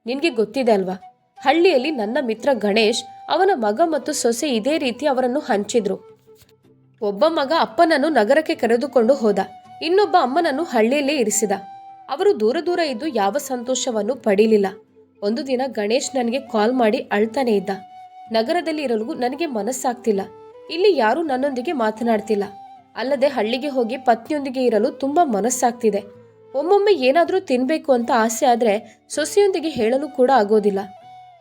ನಿನಗೆ ಗೊತ್ತಿದೆ ಅಲ್ವಾ? ಹಳ್ಳಿಯಲ್ಲಿ ನನ್ನ ಮಿತ್ರ ಗಣೇಶ್ ಅವನ ಮಗ ಮತ್ತು ಸೊಸೆ ಇದೇ ರೀತಿ ಅವರನ್ನು ಹಂಚಿದ್ರು. ಒಬ್ಬ ಮಗ ಅಪ್ಪನನ್ನು ನಗರಕ್ಕೆ ಕರೆದುಕೊಂಡು ಹೋದ. ಇನ್ನೊಬ್ಬ ಅಮ್ಮನನ್ನು ಹಳ್ಳಿಯಲ್ಲೇ ಇರಿಸಿದ. ಅವರು ದೂರ ದೂರ ಇದ್ದು ಯಾವ ಸಂತೋಷವನ್ನು ಪಡೀಲಿಲ್ಲ. ಒಂದು ದಿನ ಗಣೇಶ್ ನನಗೆ ಕಾಲ್ ಮಾಡಿ ಅಳ್ತಾನೆ ಇದ್ದ. ನಗರದಲ್ಲಿ ಇರಲು ನನಗೆ ಮನಸ್ಸಾಗ್ತಿಲ್ಲ. ಇಲ್ಲಿ ಯಾರೂ ನನ್ನೊಂದಿಗೆ ಮಾತನಾಡ್ತಿಲ್ಲ. ಅಲ್ಲದೆ ಹಳ್ಳಿಗೆ ಹೋಗಿ ಪತ್ನಿಯೊಂದಿಗೆ ಇರಲು ತುಂಬ ಮನಸ್ಸಾಗ್ತಿದೆ. ಒಮ್ಮೊಮ್ಮೆ ಏನಾದರೂ ತಿನ್ನಬೇಕು ಅಂತ ಆಸೆ ಆದರೆ ಸೊಸೆಯೊಂದಿಗೆ ಹೇಳಲು ಕೂಡ ಆಗೋದಿಲ್ಲ.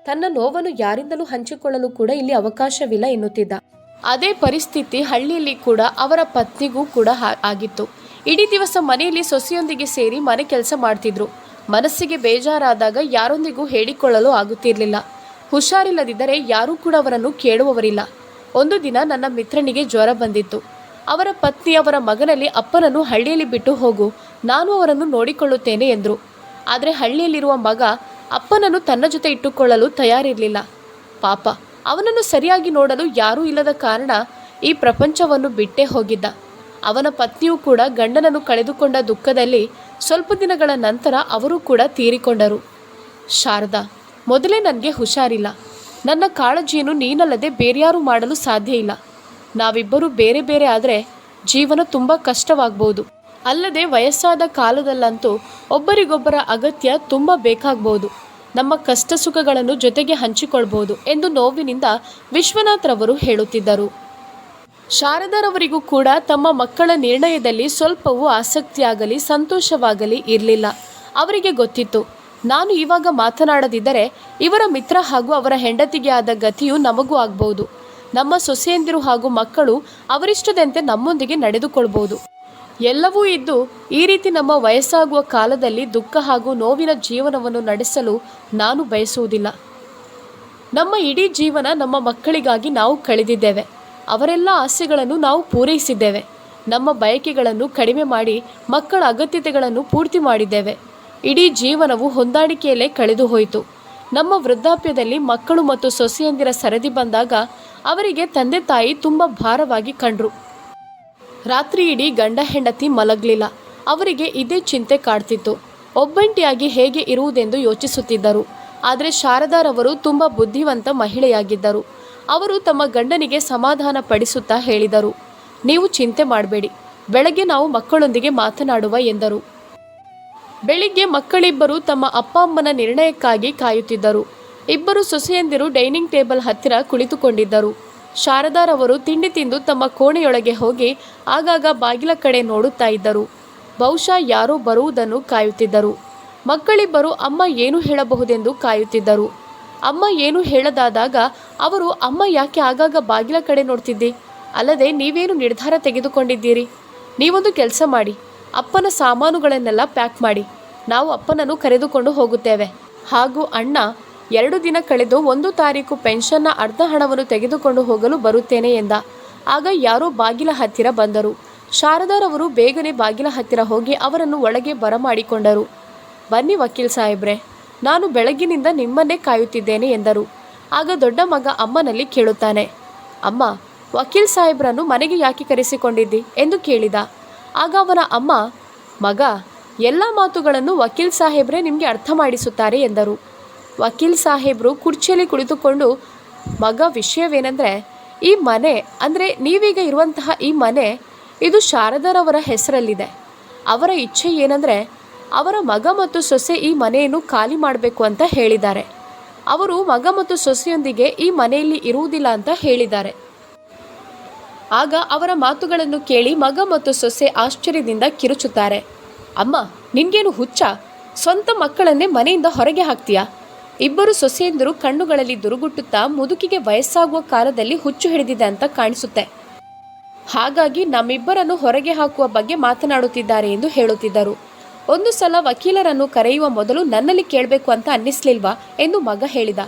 ತನ್ನ ನೋವನ್ನು ಯಾರಿಂದಲೂ ಹಂಚಿಕೊಳ್ಳಲು ಕೂಡ ಇಲ್ಲಿ ಅವಕಾಶವಿಲ್ಲ ಎನ್ನುತ್ತಿದ್ದ. ಅದೇ ಪರಿಸ್ಥಿತಿ ಹಳ್ಳಿಯಲ್ಲಿ ಕೂಡ ಅವರ ಪತ್ನಿಗೂ ಕೂಡ ಆಗಿತ್ತು. ಇಡೀ ದಿವಸ ಮನೆಯಲ್ಲಿ ಸೊಸೆಯೊಂದಿಗೆ ಸೇರಿ ಮನೆ ಕೆಲಸ ಮಾಡ್ತಿದ್ರು. ಮನಸ್ಸಿಗೆ ಬೇಜಾರಾದಾಗ ಯಾರೊಂದಿಗೂ ಹೇಳಿಕೊಳ್ಳಲು ಆಗುತ್ತಿರಲಿಲ್ಲ. ಹುಷಾರಿಲ್ಲದಿದ್ದರೆ ಯಾರೂ ಕೂಡ ಅವರನ್ನು ಕೇಳುವವರಿಲ್ಲ. ಒಂದು ದಿನ ನನ್ನ ಮಿತ್ರನಿಗೆ ಜ್ವರ ಬಂದಿತ್ತು. ಅವರ ಪತ್ನಿ ಅವರ ಮಗನಲ್ಲಿ ಅಪ್ಪನನ್ನು ಹಳ್ಳಿಯಲ್ಲಿ ಬಿಟ್ಟು ಹೋಗು, ನಾನು ಅವರನ್ನು ನೋಡಿಕೊಳ್ಳುತ್ತೇನೆ ಎಂದರು. ಆದರೆ ಹಳ್ಳಿಯಲ್ಲಿರುವ ಮಗ ಅಪ್ಪನನ್ನು ತನ್ನ ಜೊತೆ ಇಟ್ಟುಕೊಳ್ಳಲು ತಯಾರಿರಲಿಲ್ಲ. ಪಾಪ, ಅವನನ್ನು ಸರಿಯಾಗಿ ನೋಡಲು ಯಾರೂ ಇಲ್ಲದ ಕಾರಣ ಈ ಪ್ರಪಂಚವನ್ನು ಬಿಟ್ಟೇ ಹೋಗಿದ್ದ. ಅವನ ಪತ್ನಿಯೂ ಕೂಡ ಗಂಡನನ್ನು ಕಳೆದುಕೊಂಡ ದುಃಖದಲ್ಲಿ ಸ್ವಲ್ಪ ದಿನಗಳ ನಂತರ ಅವರು ಕೂಡ ತೀರಿಕೊಂಡರು. ಶಾರದಾ, ಮೊದಲೇ ನನಗೆ ಹುಷಾರಿಲ್ಲ. ನನ್ನ ಕಾಳಜಿಯನ್ನು ನೀನಲ್ಲದೆ ಬೇರ್ಯಾರು ಮಾಡಲು ಸಾಧ್ಯ ಇಲ್ಲ. ನಾವಿಬ್ಬರೂ ಬೇರೆ ಬೇರೆ ಆದರೆ ಜೀವನ ತುಂಬ ಕಷ್ಟವಾಗ್ಬೋದು. ಅಲ್ಲದೆ ವಯಸ್ಸಾದ ಕಾಲದಲ್ಲಂತೂ ಒಬ್ಬರಿಗೊಬ್ಬರ ಅಗತ್ಯ ತುಂಬ ಬೇಕಾಗಬಹುದು ನಮ್ಮ ಕಷ್ಟ ಸುಖಗಳನ್ನು ಜೊತೆಗೆ ಹಂಚಿಕೊಳ್ಬೋದು ಎಂದು ನೋವಿನಿಂದ ವಿಶ್ವನಾಥ್ರವರು ಹೇಳುತ್ತಿದ್ದರು. ಶಾರದಾರವರಿಗೂ ಕೂಡ ತಮ್ಮ ಮಕ್ಕಳ ನಿರ್ಣಯದಲ್ಲಿ ಸ್ವಲ್ಪವೂ ಆಸಕ್ತಿಯಾಗಲಿ ಸಂತೋಷವಾಗಲಿ ಇರಲಿಲ್ಲ. ಅವರಿಗೆ ಗೊತ್ತಿತ್ತು, ನಾನು ಇವಾಗ ಮಾತನಾಡದಿದ್ದರೆ ಇವರ ಮಿತ್ರ ಹಾಗೂ ಅವರ ಹೆಂಡತಿಗೆ ಆದ ಗತಿಯು ನಮಗೂ ಆಗಬಹುದು ನಮ್ಮ ಸೊಸೆಯಂದಿರು ಹಾಗೂ ಮಕ್ಕಳು ಅವರಿಷ್ಟದಂತೆ ನಮ್ಮೊಂದಿಗೆ ನಡೆದುಕೊಳ್ಬೋದು. ಎಲ್ಲವೂ ಇದ್ದು, ಈ ರೀತಿ ನಮ್ಮ ವಯಸ್ಸಾಗುವ ಕಾಲದಲ್ಲಿ ದುಃಖ ಹಾಗೂ ನೋವಿನ ಜೀವನವನ್ನು ನಡೆಸಲು ನಾನು ಬಯಸುವುದಿಲ್ಲ. ನಮ್ಮ ಇಡೀ ಜೀವನ ನಮ್ಮ ಮಕ್ಕಳಿಗಾಗಿ ನಾವು ಕಳೆದಿದ್ದೇವೆ. ಅವರೆಲ್ಲ ಆಸೆಗಳನ್ನು ನಾವು ಪೂರೈಸಿದ್ದೇವೆ. ನಮ್ಮ ಬಯಕೆಗಳನ್ನು ಕಡಿಮೆ ಮಾಡಿ, ಮಕ್ಕಳ ಅಗತ್ಯತೆಗಳನ್ನು ಪೂರ್ತಿ ಮಾಡಿದ್ದೇವೆ. ಇಡೀ ಜೀವನವು ಹೊಂದಾಣಿಕೆಯಲ್ಲೇ ಕಳೆದು ಹೋಯಿತು. ನಮ್ಮ ವೃದ್ಧಾಪ್ಯದಲ್ಲಿ ಮಕ್ಕಳು ಮತ್ತು ಸೊಸೆಯಂದಿರ ಸರದಿ ಬಂದಾಗ, ಅವರಿಗೆ ತಂದೆ ತಾಯಿ ತುಂಬ ಭಾರವಾಗಿ ಕಂಡ್ರು. ರಾತ್ರಿ ಇಡೀ ಗಂಡ ಹೆಂಡತಿ ಮಲಗಲಿಲ್ಲ. ಅವರಿಗೆ ಇದೇ ಚಿಂತೆ ಕಾಡ್ತಿತ್ತು. ಒಬ್ಬಂಟಿಯಾಗಿ ಹೇಗೆ ಇರುವುದೆಂದು ಯೋಚಿಸುತ್ತಿದ್ದರು. ಆದರೆ ಶಾರದಾರವರು ತುಂಬ ಬುದ್ಧಿವಂತ ಮಹಿಳೆಯಾಗಿದ್ದರು. ಅವರು ತಮ್ಮ ಗಂಡನಿಗೆ ಸಮಾಧಾನ ಪಡಿಸುತ್ತಾ ಹೇಳಿದರು. ನೀವು ಚಿಂತೆ ಮಾಡಬೇಡಿ. ಬೆಳಗ್ಗೆ ನಾವು ಮಕ್ಕಳೊಂದಿಗೆ ಮಾತನಾಡುವ ಎಂದರು. ಬೆಳಿಗ್ಗೆ ಮಕ್ಕಳಿಬ್ಬರು ತಮ್ಮ ಅಪ್ಪ ಅಮ್ಮನ ನಿರ್ಣಯಕ್ಕಾಗಿ ಕಾಯುತ್ತಿದ್ದರು. ಇಬ್ಬರು ಸೊಸೆಯಂದಿರು ಡೈನಿಂಗ್ ಟೇಬಲ್ ಹತ್ತಿರ ಕುಳಿತುಕೊಂಡಿದ್ದರು. ಶಾರದಾರವರು ತಿಂಡಿ ತಿಂದು ತಮ್ಮ ಕೋಣೆಯೊಳಗೆ ಹೋಗಿ ಆಗಾಗ ಬಾಗಿಲ ಕಡೆ ನೋಡುತ್ತಾ ಇದ್ದರು. ಬಹುಶಃ ಯಾರೋ ಬರುವುದನ್ನು ಕಾಯುತ್ತಿದ್ದರು. ಮಕ್ಕಳಿಬ್ಬರು ಅಮ್ಮ ಏನು ಹೇಳಬಹುದೆಂದು ಕಾಯುತ್ತಿದ್ದರು. ಅಮ್ಮ ಏನು ಹೇಳದಾದಾಗ ಅವರು, ಅಮ್ಮ ಯಾಕೆ ಆಗಾಗ ಬಾಗಿಲ ಕಡೆ ನೋಡ್ತಿದ್ದಿ? ಅಲ್ಲದೆ ನೀವೇನು ನಿರ್ಧಾರ ತೆಗೆದುಕೊಂಡಿದ್ದೀರಿ? ನೀವೊಂದು ಕೆಲಸ ಮಾಡಿ. ಅಪ್ಪನ ಸಾಮಾನುಗಳನ್ನೆಲ್ಲ ಪ್ಯಾಕ್ ಮಾಡಿ. ನಾವು ಅಪ್ಪನನ್ನು ಕರೆದುಕೊಂಡು ಹೋಗುತ್ತೇವೆ. ಹಾಗೂ ಅಣ್ಣ ಎರಡು ದಿನ ಕಳೆದು ಒಂದು ತಾರೀಕು ಪೆನ್ಷನ್ನ ಅರ್ಧ ಹಣವನ್ನು ತೆಗೆದುಕೊಂಡು ಹೋಗಲು ಬರುತ್ತೇನೆ ಎಂದ. ಆಗ ಯಾರೋ ಬಾಗಿಲ ಹತ್ತಿರ ಬಂದರು. ಶಾರದಾರವರು ಬೇಗನೆ ಬಾಗಿಲ ಹತ್ತಿರ ಹೋಗಿ ಅವರನ್ನು ಒಳಗೆ ಬರಮಾಡಿಕೊಂಡರು. ಬನ್ನಿ ವಕೀಲ್ ಸಾಹೇಬ್ರೆ, ನಾನು ಬೆಳಗಿನಿಂದ ನಿಮ್ಮನ್ನೇ ಕಾಯುತ್ತಿದ್ದೇನೆ ಎಂದರು. ಆಗ ದೊಡ್ಡ ಮಗ ಅಮ್ಮನಲ್ಲಿ ಕೇಳುತ್ತಾನೆ, ಅಮ್ಮ, ವಕೀಲ್ ಸಾಹೇಬ್ರನ್ನು ಮನೆಗೆ ಯಾಕೆ ಕರೆಸಿಕೊಂಡಿದ್ದಿ? ಎಂದು ಕೇಳಿದ. ಆಗ ಅವನ ಅಮ್ಮ, ಮಗ, ಎಲ್ಲ ಮಾತುಗಳನ್ನು ವಕೀಲ್ ಸಾಹೇಬ್ರೆ ನಿಮಗೆ ಅರ್ಥ ಮಾಡಿಸುತ್ತಾರೆ ಎಂದರು. ವಕೀಲ್ ಸಾಹೇಬರು ಕುರ್ಚಿಯಲ್ಲಿ ಕುಳಿತುಕೊಂಡು, ಮಗ, ವಿಷಯವೇನೆಂದರೆ, ಈ ಮನೆ, ಅಂದರೆ ನೀವೀಗ ಇರುವಂತಹ ಈ ಮನೆ, ಇದು ಶಾರದಾರವರ ಹೆಸರಲ್ಲಿದೆ. ಅವರ ಇಚ್ಛೆ ಏನಂದರೆ, ಅವರ ಮಗ ಮತ್ತು ಸೊಸೆ ಈ ಮನೆಯನ್ನು ಖಾಲಿ ಮಾಡಬೇಕು ಅಂತ ಹೇಳಿದ್ದಾರೆ. ಅವರು ಮಗ ಮತ್ತು ಸೊಸೆಯೊಂದಿಗೆ ಈ ಮನೆಯಲ್ಲಿ ಇರುವುದಿಲ್ಲ ಅಂತ ಹೇಳಿದ್ದಾರೆ. ಆಗ ಅವರ ಮಾತುಗಳನ್ನು ಕೇಳಿ ಮಗ ಮತ್ತು ಸೊಸೆ ಆಶ್ಚರ್ಯದಿಂದ ಕಿರುಚುತ್ತಾರೆ. ಅಮ್ಮ, ನಿನ್ಗೇನು ಹುಚ್ಚ? ಸ್ವಂತ ಮಕ್ಕಳನ್ನೇ ಮನೆಯಿಂದ ಹೊರಗೆ ಹಾಕ್ತೀಯಾ? ಇಬ್ಬರು ಸೊಸೆಯಂದರು ಕಣ್ಣುಗಳಲ್ಲಿ ದುರುಗುಟ್ಟುತ್ತಾ ಮುದುಕಿಗೆ ವಯಸ್ಸಾಗುವ ಕಾಲದಲ್ಲಿ ಹುಚ್ಚು ಹಿಡಿದಿದೆ ಅಂತ ಕಾಣಿಸುತ್ತೆ. ಹಾಗಾಗಿ ನಮ್ಮಿಬ್ಬರನ್ನು ಹೊರಗೆ ಹಾಕುವ ಬಗ್ಗೆ ಮಾತನಾಡುತ್ತಿದ್ದಾರೆ ಎಂದು ಹೇಳುತ್ತಿದ್ದರು. ಒಂದು ಸಲ ವಕೀಲರನ್ನು ಕರೆಯುವ ಮೊದಲು ನನ್ನಲ್ಲಿ ಕೇಳಬೇಕು ಅಂತ ಅನ್ನಿಸ್ಲಿಲ್ವಾ ಎಂದು ಮಗ ಹೇಳಿದ.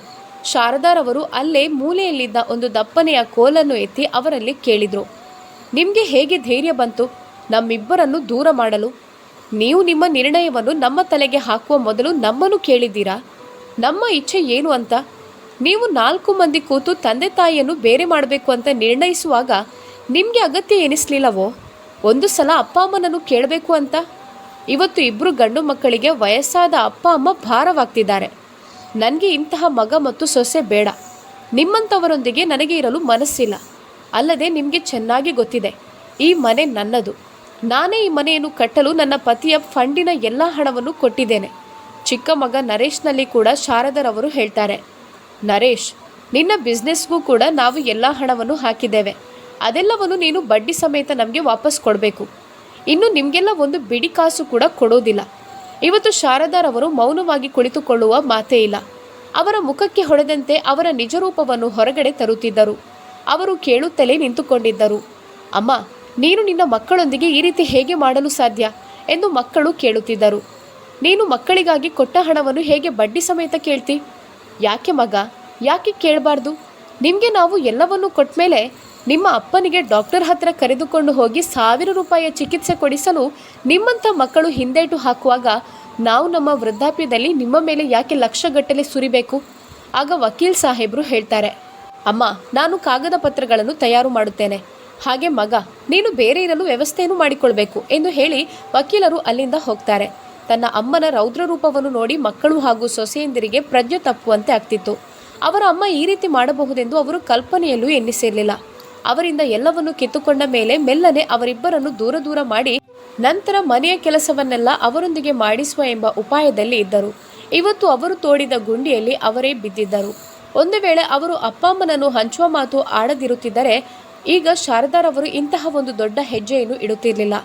ಶಾರದಾರವರು ಅಲ್ಲೇ ಮೂಲೆಯಲ್ಲಿದ್ದ ಒಂದು ದಪ್ಪನೆಯ ಕೋಲನ್ನು ಎತ್ತಿ ಅವರಲ್ಲಿ ಕೇಳಿದರು. ನಿಮಗೆ ಹೇಗೆ ಧೈರ್ಯ ಬಂತು? ನಮ್ಮಿಬ್ಬರನ್ನು ದೂರ ಮಾಡಲು. ನೀವು ನಿಮ್ಮ ನಿರ್ಣಯವನ್ನು ನಮ್ಮ ತಲೆಗೆ ಹಾಕುವ ಮೊದಲು ನಮ್ಮನ್ನು ಕೇಳಿದ್ದೀರಾ? ನಮ್ಮ ಇಚ್ಛೆ ಏನು ಅಂತ? ನೀವು ನಾಲ್ಕು ಮಂದಿ ಕೂತು ತಂದೆ ತಾಯಿಯನ್ನು ಬೇರೆ ಮಾಡಬೇಕು ಅಂತ ನಿರ್ಣಯಿಸುವಾಗ ನಿಮಗೆ ಅಗತ್ಯ ಎನಿಸಲಿಲ್ಲವೋ? ಒಂದು ಸಲ ಅಪ್ಪ ಅಮ್ಮನನ್ನು ಕೇಳಬೇಕು ಅಂತ? ಇವತ್ತು ಇಬ್ಬರು ಗಂಡು ಮಕ್ಕಳಿಗೆ ವಯಸ್ಸಾದ ಅಪ್ಪ ಅಮ್ಮ ಭಾರವಾಗ್ತಿದ್ದಾರೆ. ನನಗೆ ಇಂತಹ ಮಗ ಮತ್ತು ಸೊಸೆ ಬೇಡ. ನಿಮ್ಮಂಥವರೊಂದಿಗೆ ನನಗೆ ಇರಲು ಮನಸ್ಸಿಲ್ಲ. ಅಲ್ಲದೆ ನಿಮಗೆ ಚೆನ್ನಾಗಿ ಗೊತ್ತಿದೆ. ಈ ಮನೆ ನನ್ನದು. ನಾನೇ ಈ ಮನೆಯನ್ನು ಕಟ್ಟಲು ನನ್ನ ಪತಿಯ ಫಂಡಿನ ಎಲ್ಲ ಹಣವನ್ನು ಕೊಟ್ಟಿದ್ದೇನೆ. ಚಿಕ್ಕ ಮಗ ನರೇಶ್ನಲ್ಲಿ ಕೂಡ ಶಾರದರವರು ಹೇಳ್ತಾರೆ, ನರೇಶ್, ನಿನ್ನ ಬಿಸ್ನೆಸ್ಗೂ ಕೂಡ ನಾವು ಎಲ್ಲ ಹಣವನ್ನು ಹಾಕಿದ್ದೇವೆ. ಅದೆಲ್ಲವನ್ನು ನೀನು ಬಡ್ಡಿ ಸಮೇತ ನಮಗೆ ವಾಪಸ್ ಕೊಡಬೇಕು. ಇನ್ನು ನಿಮಗೆಲ್ಲ ಒಂದು ಬಿಡಿ ಕಾಸು ಕೂಡ ಕೊಡೋದಿಲ್ಲ. ಇವತ್ತು ಶಾರದಾರವರು ಮೌನವಾಗಿ ಕುಳಿತುಕೊಳ್ಳುವ ಮಾತೇ ಇಲ್ಲ. ಅವರ ಮುಖಕ್ಕೆ ಹೊಡೆದಂತೆ ಅವರ ನಿಜರೂಪವನ್ನು ಹೊರಗಡೆ ತರುತ್ತಿದ್ದರು. ಅವರು ಕೇಳುತ್ತಲೇ ನಿಂತುಕೊಂಡಿದ್ದರು, ಅಮ್ಮ, ನೀನು ನಿನ್ನ ಮಕ್ಕಳೊಂದಿಗೆ ಈ ರೀತಿ ಹೇಗೆ ಮಾಡಲು ಸಾಧ್ಯ? ಎಂದು ಮಕ್ಕಳು ಕೇಳುತ್ತಿದ್ದರು. ನೀನು ಮಕ್ಕಳಿಗಾಗಿ ಕೊಟ್ಟ ಹಣವನ್ನು ಹೇಗೆ ಬಡ್ಡಿ ಸಮೇತ ಕೇಳ್ತಿ? ಯಾಕೆ ಮಗ? ಯಾಕೆ ಕೇಳಬಾರ್ದು? ನಿಮಗೆ ನಾವು ಎಲ್ಲವನ್ನೂ ಕೊಟ್ಮೇಲೆ ನಿಮ್ಮ ಅಪ್ಪನಿಗೆ ಡಾಕ್ಟರ್ ಹತ್ರ ಕರೆದುಕೊಂಡು ಹೋಗಿ ಸಾವಿರ ರೂಪಾಯಿಯ ಚಿಕಿತ್ಸೆ ಕೊಡಿಸಲು ನಿಮ್ಮಂಥ ಮಕ್ಕಳು ಹಿಂದೇಟು ಹಾಕುವಾಗ ನಾವು ನಮ್ಮ ವೃದ್ಧಾಪ್ಯದಲ್ಲಿ ನಿಮ್ಮ ಮೇಲೆ ಯಾಕೆ ಲಕ್ಷಗಟ್ಟಲೆ ಸುರಿಬೇಕು? ಆಗ ವಕೀಲ್ ಸಾಹೇಬರು ಹೇಳ್ತಾರೆ, ಅಮ್ಮ, ನಾನು ಕಾಗದ ಪತ್ರಗಳನ್ನು ತಯಾರು ಮಾಡುತ್ತೇನೆ. ಹಾಗೆ ಮಗ, ನೀನು ಬೇರೆ ಇರಲು ವ್ಯವಸ್ಥೆಯನ್ನು ಮಾಡಿಕೊಳ್ಬೇಕು ಎಂದು ಹೇಳಿ ವಕೀಲರು ಅಲ್ಲಿಂದ ಹೋಗ್ತಾರೆ. ತನ್ನ ಅಮ್ಮನ ರೌದ್ರ ರೂಪವನ್ನು ನೋಡಿ ಮಕ್ಕಳು ಹಾಗೂ ಸೊಸೆಯಂದಿರಿಗೆ ಪ್ರಜ್ಞೆ ತಪ್ಪುವಂತೆ ಆಗ್ತಿತ್ತು. ಅವರ ಅಮ್ಮ ಈ ರೀತಿ ಮಾಡಬಹುದೆಂದು ಅವರು ಕಲ್ಪನೆಯಲ್ಲೂ ಎನ್ನಿಸಿರಲಿಲ್ಲ ಅವರಿಂದ ಎಲ್ಲವನ್ನು ಕಿತ್ತುಕೊಂಡ ಮೇಲೆ ಮೆಲ್ಲನೆ ಅವರಿಬ್ಬರನ್ನು ದೂರ ದೂರ ಮಾಡಿ ನಂತರ ಮನೆಯ ಕೆಲಸವನ್ನೆಲ್ಲ ಅವರೊಂದಿಗೆ ಮಾಡಿಸುವ ಎಂಬ ಉಪಾಯದಲ್ಲಿ ಇದ್ದರು. ಇವತ್ತು ಅವರು ತೋಡಿದ ಗುಂಡಿಯಲ್ಲಿ ಅವರೇ ಬಿದ್ದಿದ್ದರು. ಒಂದು ವೇಳೆ ಅವರು ಅಪ್ಪ ಅಮ್ಮನನ್ನು ಹಂಚುವ ಮಾತು ಆಡದಿರುತ್ತಿದ್ದರೆ, ಈಗ ಶಾರದಾರವರು ಇಂತಹ ಒಂದು ದೊಡ್ಡ ಹೆಜ್ಜೆಯನ್ನು ಇಡುತ್ತಿರಲಿಲ್ಲ.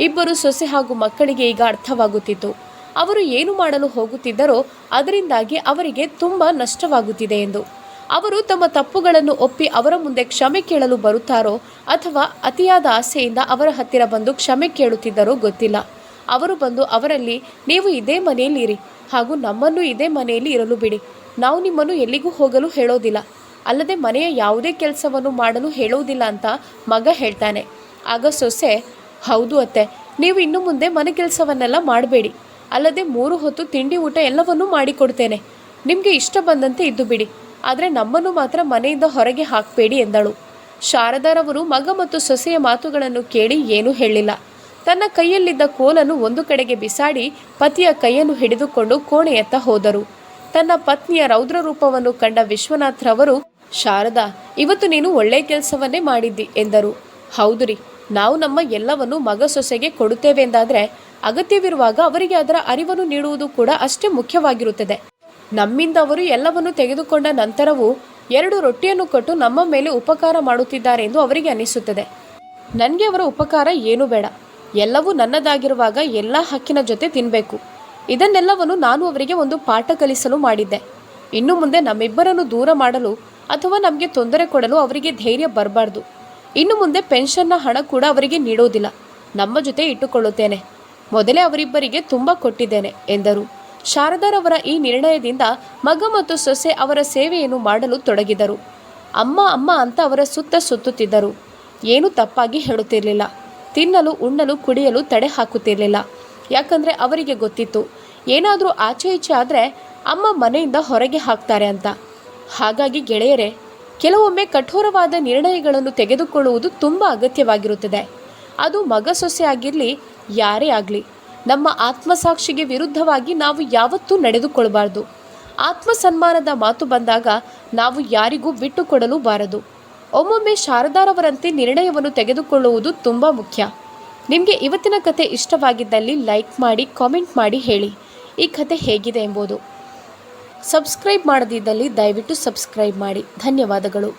ಇಬ್ಬರು ಸೊಸೆ ಹಾಗೂ ಮಕ್ಕಳಿಗೆ ಈಗ ಅರ್ಥವಾಗುತ್ತಿತ್ತು. ಅವರು ಏನು ಮಾಡಲು ಹೋಗುತ್ತಿದ್ದರೋ ಅದರಿಂದಾಗಿ ಅವರಿಗೆ ತುಂಬ ನಷ್ಟವಾಗುತ್ತಿದೆ ಎಂದು. ಅವರು ತಮ್ಮ ತಪ್ಪುಗಳನ್ನು ಒಪ್ಪಿ ಅವರ ಮುಂದೆ ಕ್ಷಮೆ ಕೇಳಲು ಬರುತ್ತಾರೋ ಅಥವಾ ಅತಿಯಾದ ಆಸೆಯಿಂದ ಅವರ ಹತ್ತಿರ ಬಂದು ಕ್ಷಮೆ ಕೇಳುತ್ತಿದ್ದರೋ ಗೊತ್ತಿಲ್ಲ. ಅವರು ಬಂದು ಅವರಲ್ಲಿ, ನೀವು ಇದೇ ಮನೆಯಲ್ಲಿ ಇರಿ ಹಾಗೂ ನಮ್ಮನ್ನು ಇದೇ ಮನೆಯಲ್ಲಿ ಇರಲು ಬಿಡಿ. ನಾವು ನಿಮ್ಮನ್ನು ಎಲ್ಲಿಗೂ ಹೋಗಲು ಹೇಳೋದಿಲ್ಲ. ಅಲ್ಲದೆ ಮನೆಯ ಯಾವುದೇ ಕೆಲಸವನ್ನು ಮಾಡಲು ಹೇಳುವುದಿಲ್ಲ ಅಂತ ಮಗ ಹೇಳ್ತಾನೆ. ಆಗ ಸೊಸೆ ಹೌದು ಅತ್ತೆ. ನೀವು ಇನ್ನು ಮುಂದೆ ಮನೆ ಕೆಲಸವನ್ನೆಲ್ಲ ಮಾಡಬೇಡಿ. ಅಲ್ಲದೆ ಮೂರು ಹೊತ್ತು ತಿಂಡಿ ಊಟ ಎಲ್ಲವನ್ನೂ ಮಾಡಿಕೊಡ್ತೇನೆ. ನಿಮಗೆ ಇಷ್ಟ ಬಂದಂತೆ ಇದ್ದು ಬಿಡಿ. ಆದರೆ ನಮ್ಮನ್ನು ಮಾತ್ರ ಮನೆಯಿಂದ ಹೊರಗೆ ಹಾಕಬೇಡಿ ಎಂದಳು. ಶಾರದಾರವರು ಮಗ ಮತ್ತು ಸೊಸೆಯ ಮಾತುಗಳನ್ನು ಕೇಳಿ ಏನೂ ಹೇಳಿಲ್ಲ. ತನ್ನ ಕೈಯಲ್ಲಿದ್ದ ಕೋಲನ್ನು ಒಂದು ಕಡೆಗೆ ಬಿಸಾಡಿ ಪತಿಯ ಕೈಯನ್ನು ಹಿಡಿದುಕೊಂಡು ಕೋಣೆಯತ್ತ ಹೋದರು. ತನ್ನ ಪತ್ನಿಯ ರೌದ್ರ ರೂಪವನ್ನು ಕಂಡ ವಿಶ್ವನಾಥ್ರವರು ಶಾರದಾ, ಇವತ್ತು ನೀನು ಒಳ್ಳೆ ಕೆಲಸವನ್ನೇ ಮಾಡಿದ್ದಿ ಎಂದರು. ಹೌದು ರೀ. ನಾವು ನಮ್ಮ ಎಲ್ಲವನ್ನು ಮಗ ಸೊಸೆಗೆ ಕೊಡುತ್ತೇವೆ ಎಂದಾದರೆ ಅಗತ್ಯವಿರುವಾಗ ಅವರಿಗೆ ಅದರ ಅರಿವನ್ನು ನೀಡುವುದು ಕೂಡ ಅಷ್ಟೇ ಮುಖ್ಯವಾಗಿರುತ್ತದೆ. ನಮ್ಮಿಂದ ಅವರು ಎಲ್ಲವನ್ನು ತೆಗೆದುಕೊಂಡ ನಂತರವೂ ಎರಡು ರೊಟ್ಟಿಯನ್ನು ಕೊಟ್ಟು ನಮ್ಮ ಮೇಲೆ ಉಪಕಾರ ಮಾಡುತ್ತಿದ್ದಾರೆ ಎಂದು ಅವರಿಗೆ ಅನಿಸುತ್ತದೆ. ನನಗೆ ಅವರ ಉಪಕಾರ ಏನೂ ಬೇಡ. ಎಲ್ಲವೂ ನನ್ನದಾಗಿರುವಾಗ ಎಲ್ಲ ಹಕ್ಕಿನ ಜೊತೆ ತಿನ್ನಬೇಕು ಇದನ್ನೆಲ್ಲವನ್ನು ನಾನು ಅವರಿಗೆ ಒಂದು ಪಾಠ ಕಲಿಸಲು ಮಾಡಿದ್ದೆ. ಇನ್ನು ಮುಂದೆ ನಮ್ಮಿಬ್ಬರನ್ನು ದೂರ ಮಾಡಲು ಅಥವಾ ನಮಗೆ ತೊಂದರೆ ಕೊಡಲು ಅವರಿಗೆ ಧೈರ್ಯ ಬರಬಾರ್ದು. ಇನ್ನು ಮುಂದೆ ಪೆನ್ಷನ್ನ ಹಣ ಕೂಡ ಅವರಿಗೆ ನೀಡೋದಿಲ್ಲ. ನಮ್ಮ ಜೊತೆ ಇಟ್ಟುಕೊಳ್ಳುತ್ತೇನೆ. ಮೊದಲೇ ಅವರಿಬ್ಬರಿಗೆ ತುಂಬ ಕೊಟ್ಟಿದ್ದೇನೆ, ಎಂದರು. ಶಾರದಾರವರ ಈ ನಿರ್ಣಯದಿಂದ ಮಗ ಮತ್ತು ಸೊಸೆ ಅವರ ಸೇವೆಯನ್ನು ಮಾಡಲು ತೊಡಗಿದರು. ಅಮ್ಮ ಅಮ್ಮ ಅಂತ ಅವರ ಸುತ್ತ ಸುತ್ತುತ್ತಿದ್ದರು. ಏನೂ ತಪ್ಪಾಗಿ ಹೇಳುತ್ತಿರಲಿಲ್ಲ. ತಿನ್ನಲು, ಉಣ್ಣಲು, ಕುಡಿಯಲು ತಡೆ ಹಾಕುತ್ತಿರಲಿಲ್ಲ. ಯಾಕಂದರೆ ಅವರಿಗೆ ಗೊತ್ತಿತ್ತು, ಏನಾದರೂ ಆಚೆ ಈಚೆ ಆದರೆ ಅಮ್ಮ ಮನೆಯಿಂದ ಹೊರಗೆ ಹಾಕ್ತಾರೆ ಅಂತ. ಹಾಗಾಗಿ ಗೆಳೆಯರೇ ಕೆಲವೊಮ್ಮೆ ಕಠೋರವಾದ ನಿರ್ಣಯಗಳನ್ನು ತೆಗೆದುಕೊಳ್ಳುವುದು ತುಂಬ ಅಗತ್ಯವಾಗಿರುತ್ತದೆ. ಅದು ಮಗ ಸೊಸೆ ಆಗಿರಲಿ, ಯಾರೇ ಆಗಲಿ, ನಮ್ಮ ಆತ್ಮಸಾಕ್ಷಿಗೆ ವಿರುದ್ಧವಾಗಿ ನಾವು ಯಾವತ್ತೂ ನಡೆದುಕೊಳ್ಳಬಾರದು. ಆತ್ಮಸನ್ಮಾನದ ಮಾತು ಬಂದಾಗ ನಾವು ಯಾರಿಗೂ ಬಿಟ್ಟು ಕೊಡಲು ಬಾರದು. ಒಮ್ಮೊಮ್ಮೆ ಶಾರದಾರವರಂತೆ ನಿರ್ಣಯವನ್ನು ತೆಗೆದುಕೊಳ್ಳುವುದು ತುಂಬ ಮುಖ್ಯ. ನಿಮಗೆ ಇವತ್ತಿನ ಕತೆ ಇಷ್ಟವಾಗಿದ್ದಲ್ಲಿ ಲೈಕ್ ಮಾಡಿ, ಕಾಮೆಂಟ್ ಮಾಡಿ ಹೇಳಿ. ಈ ಕತೆ ಹೇಗಿದೆ ಎಂಬುದು. ಸಬ್ಸ್ಕ್ರೈಬ್ ಮಾಡದಿದ್ದಲ್ಲಿ ದಯವಿಟ್ಟು ಸಬ್ಸ್ಕ್ರೈಬ್ ಮಾಡಿ. ಧನ್ಯವಾದಗಳು.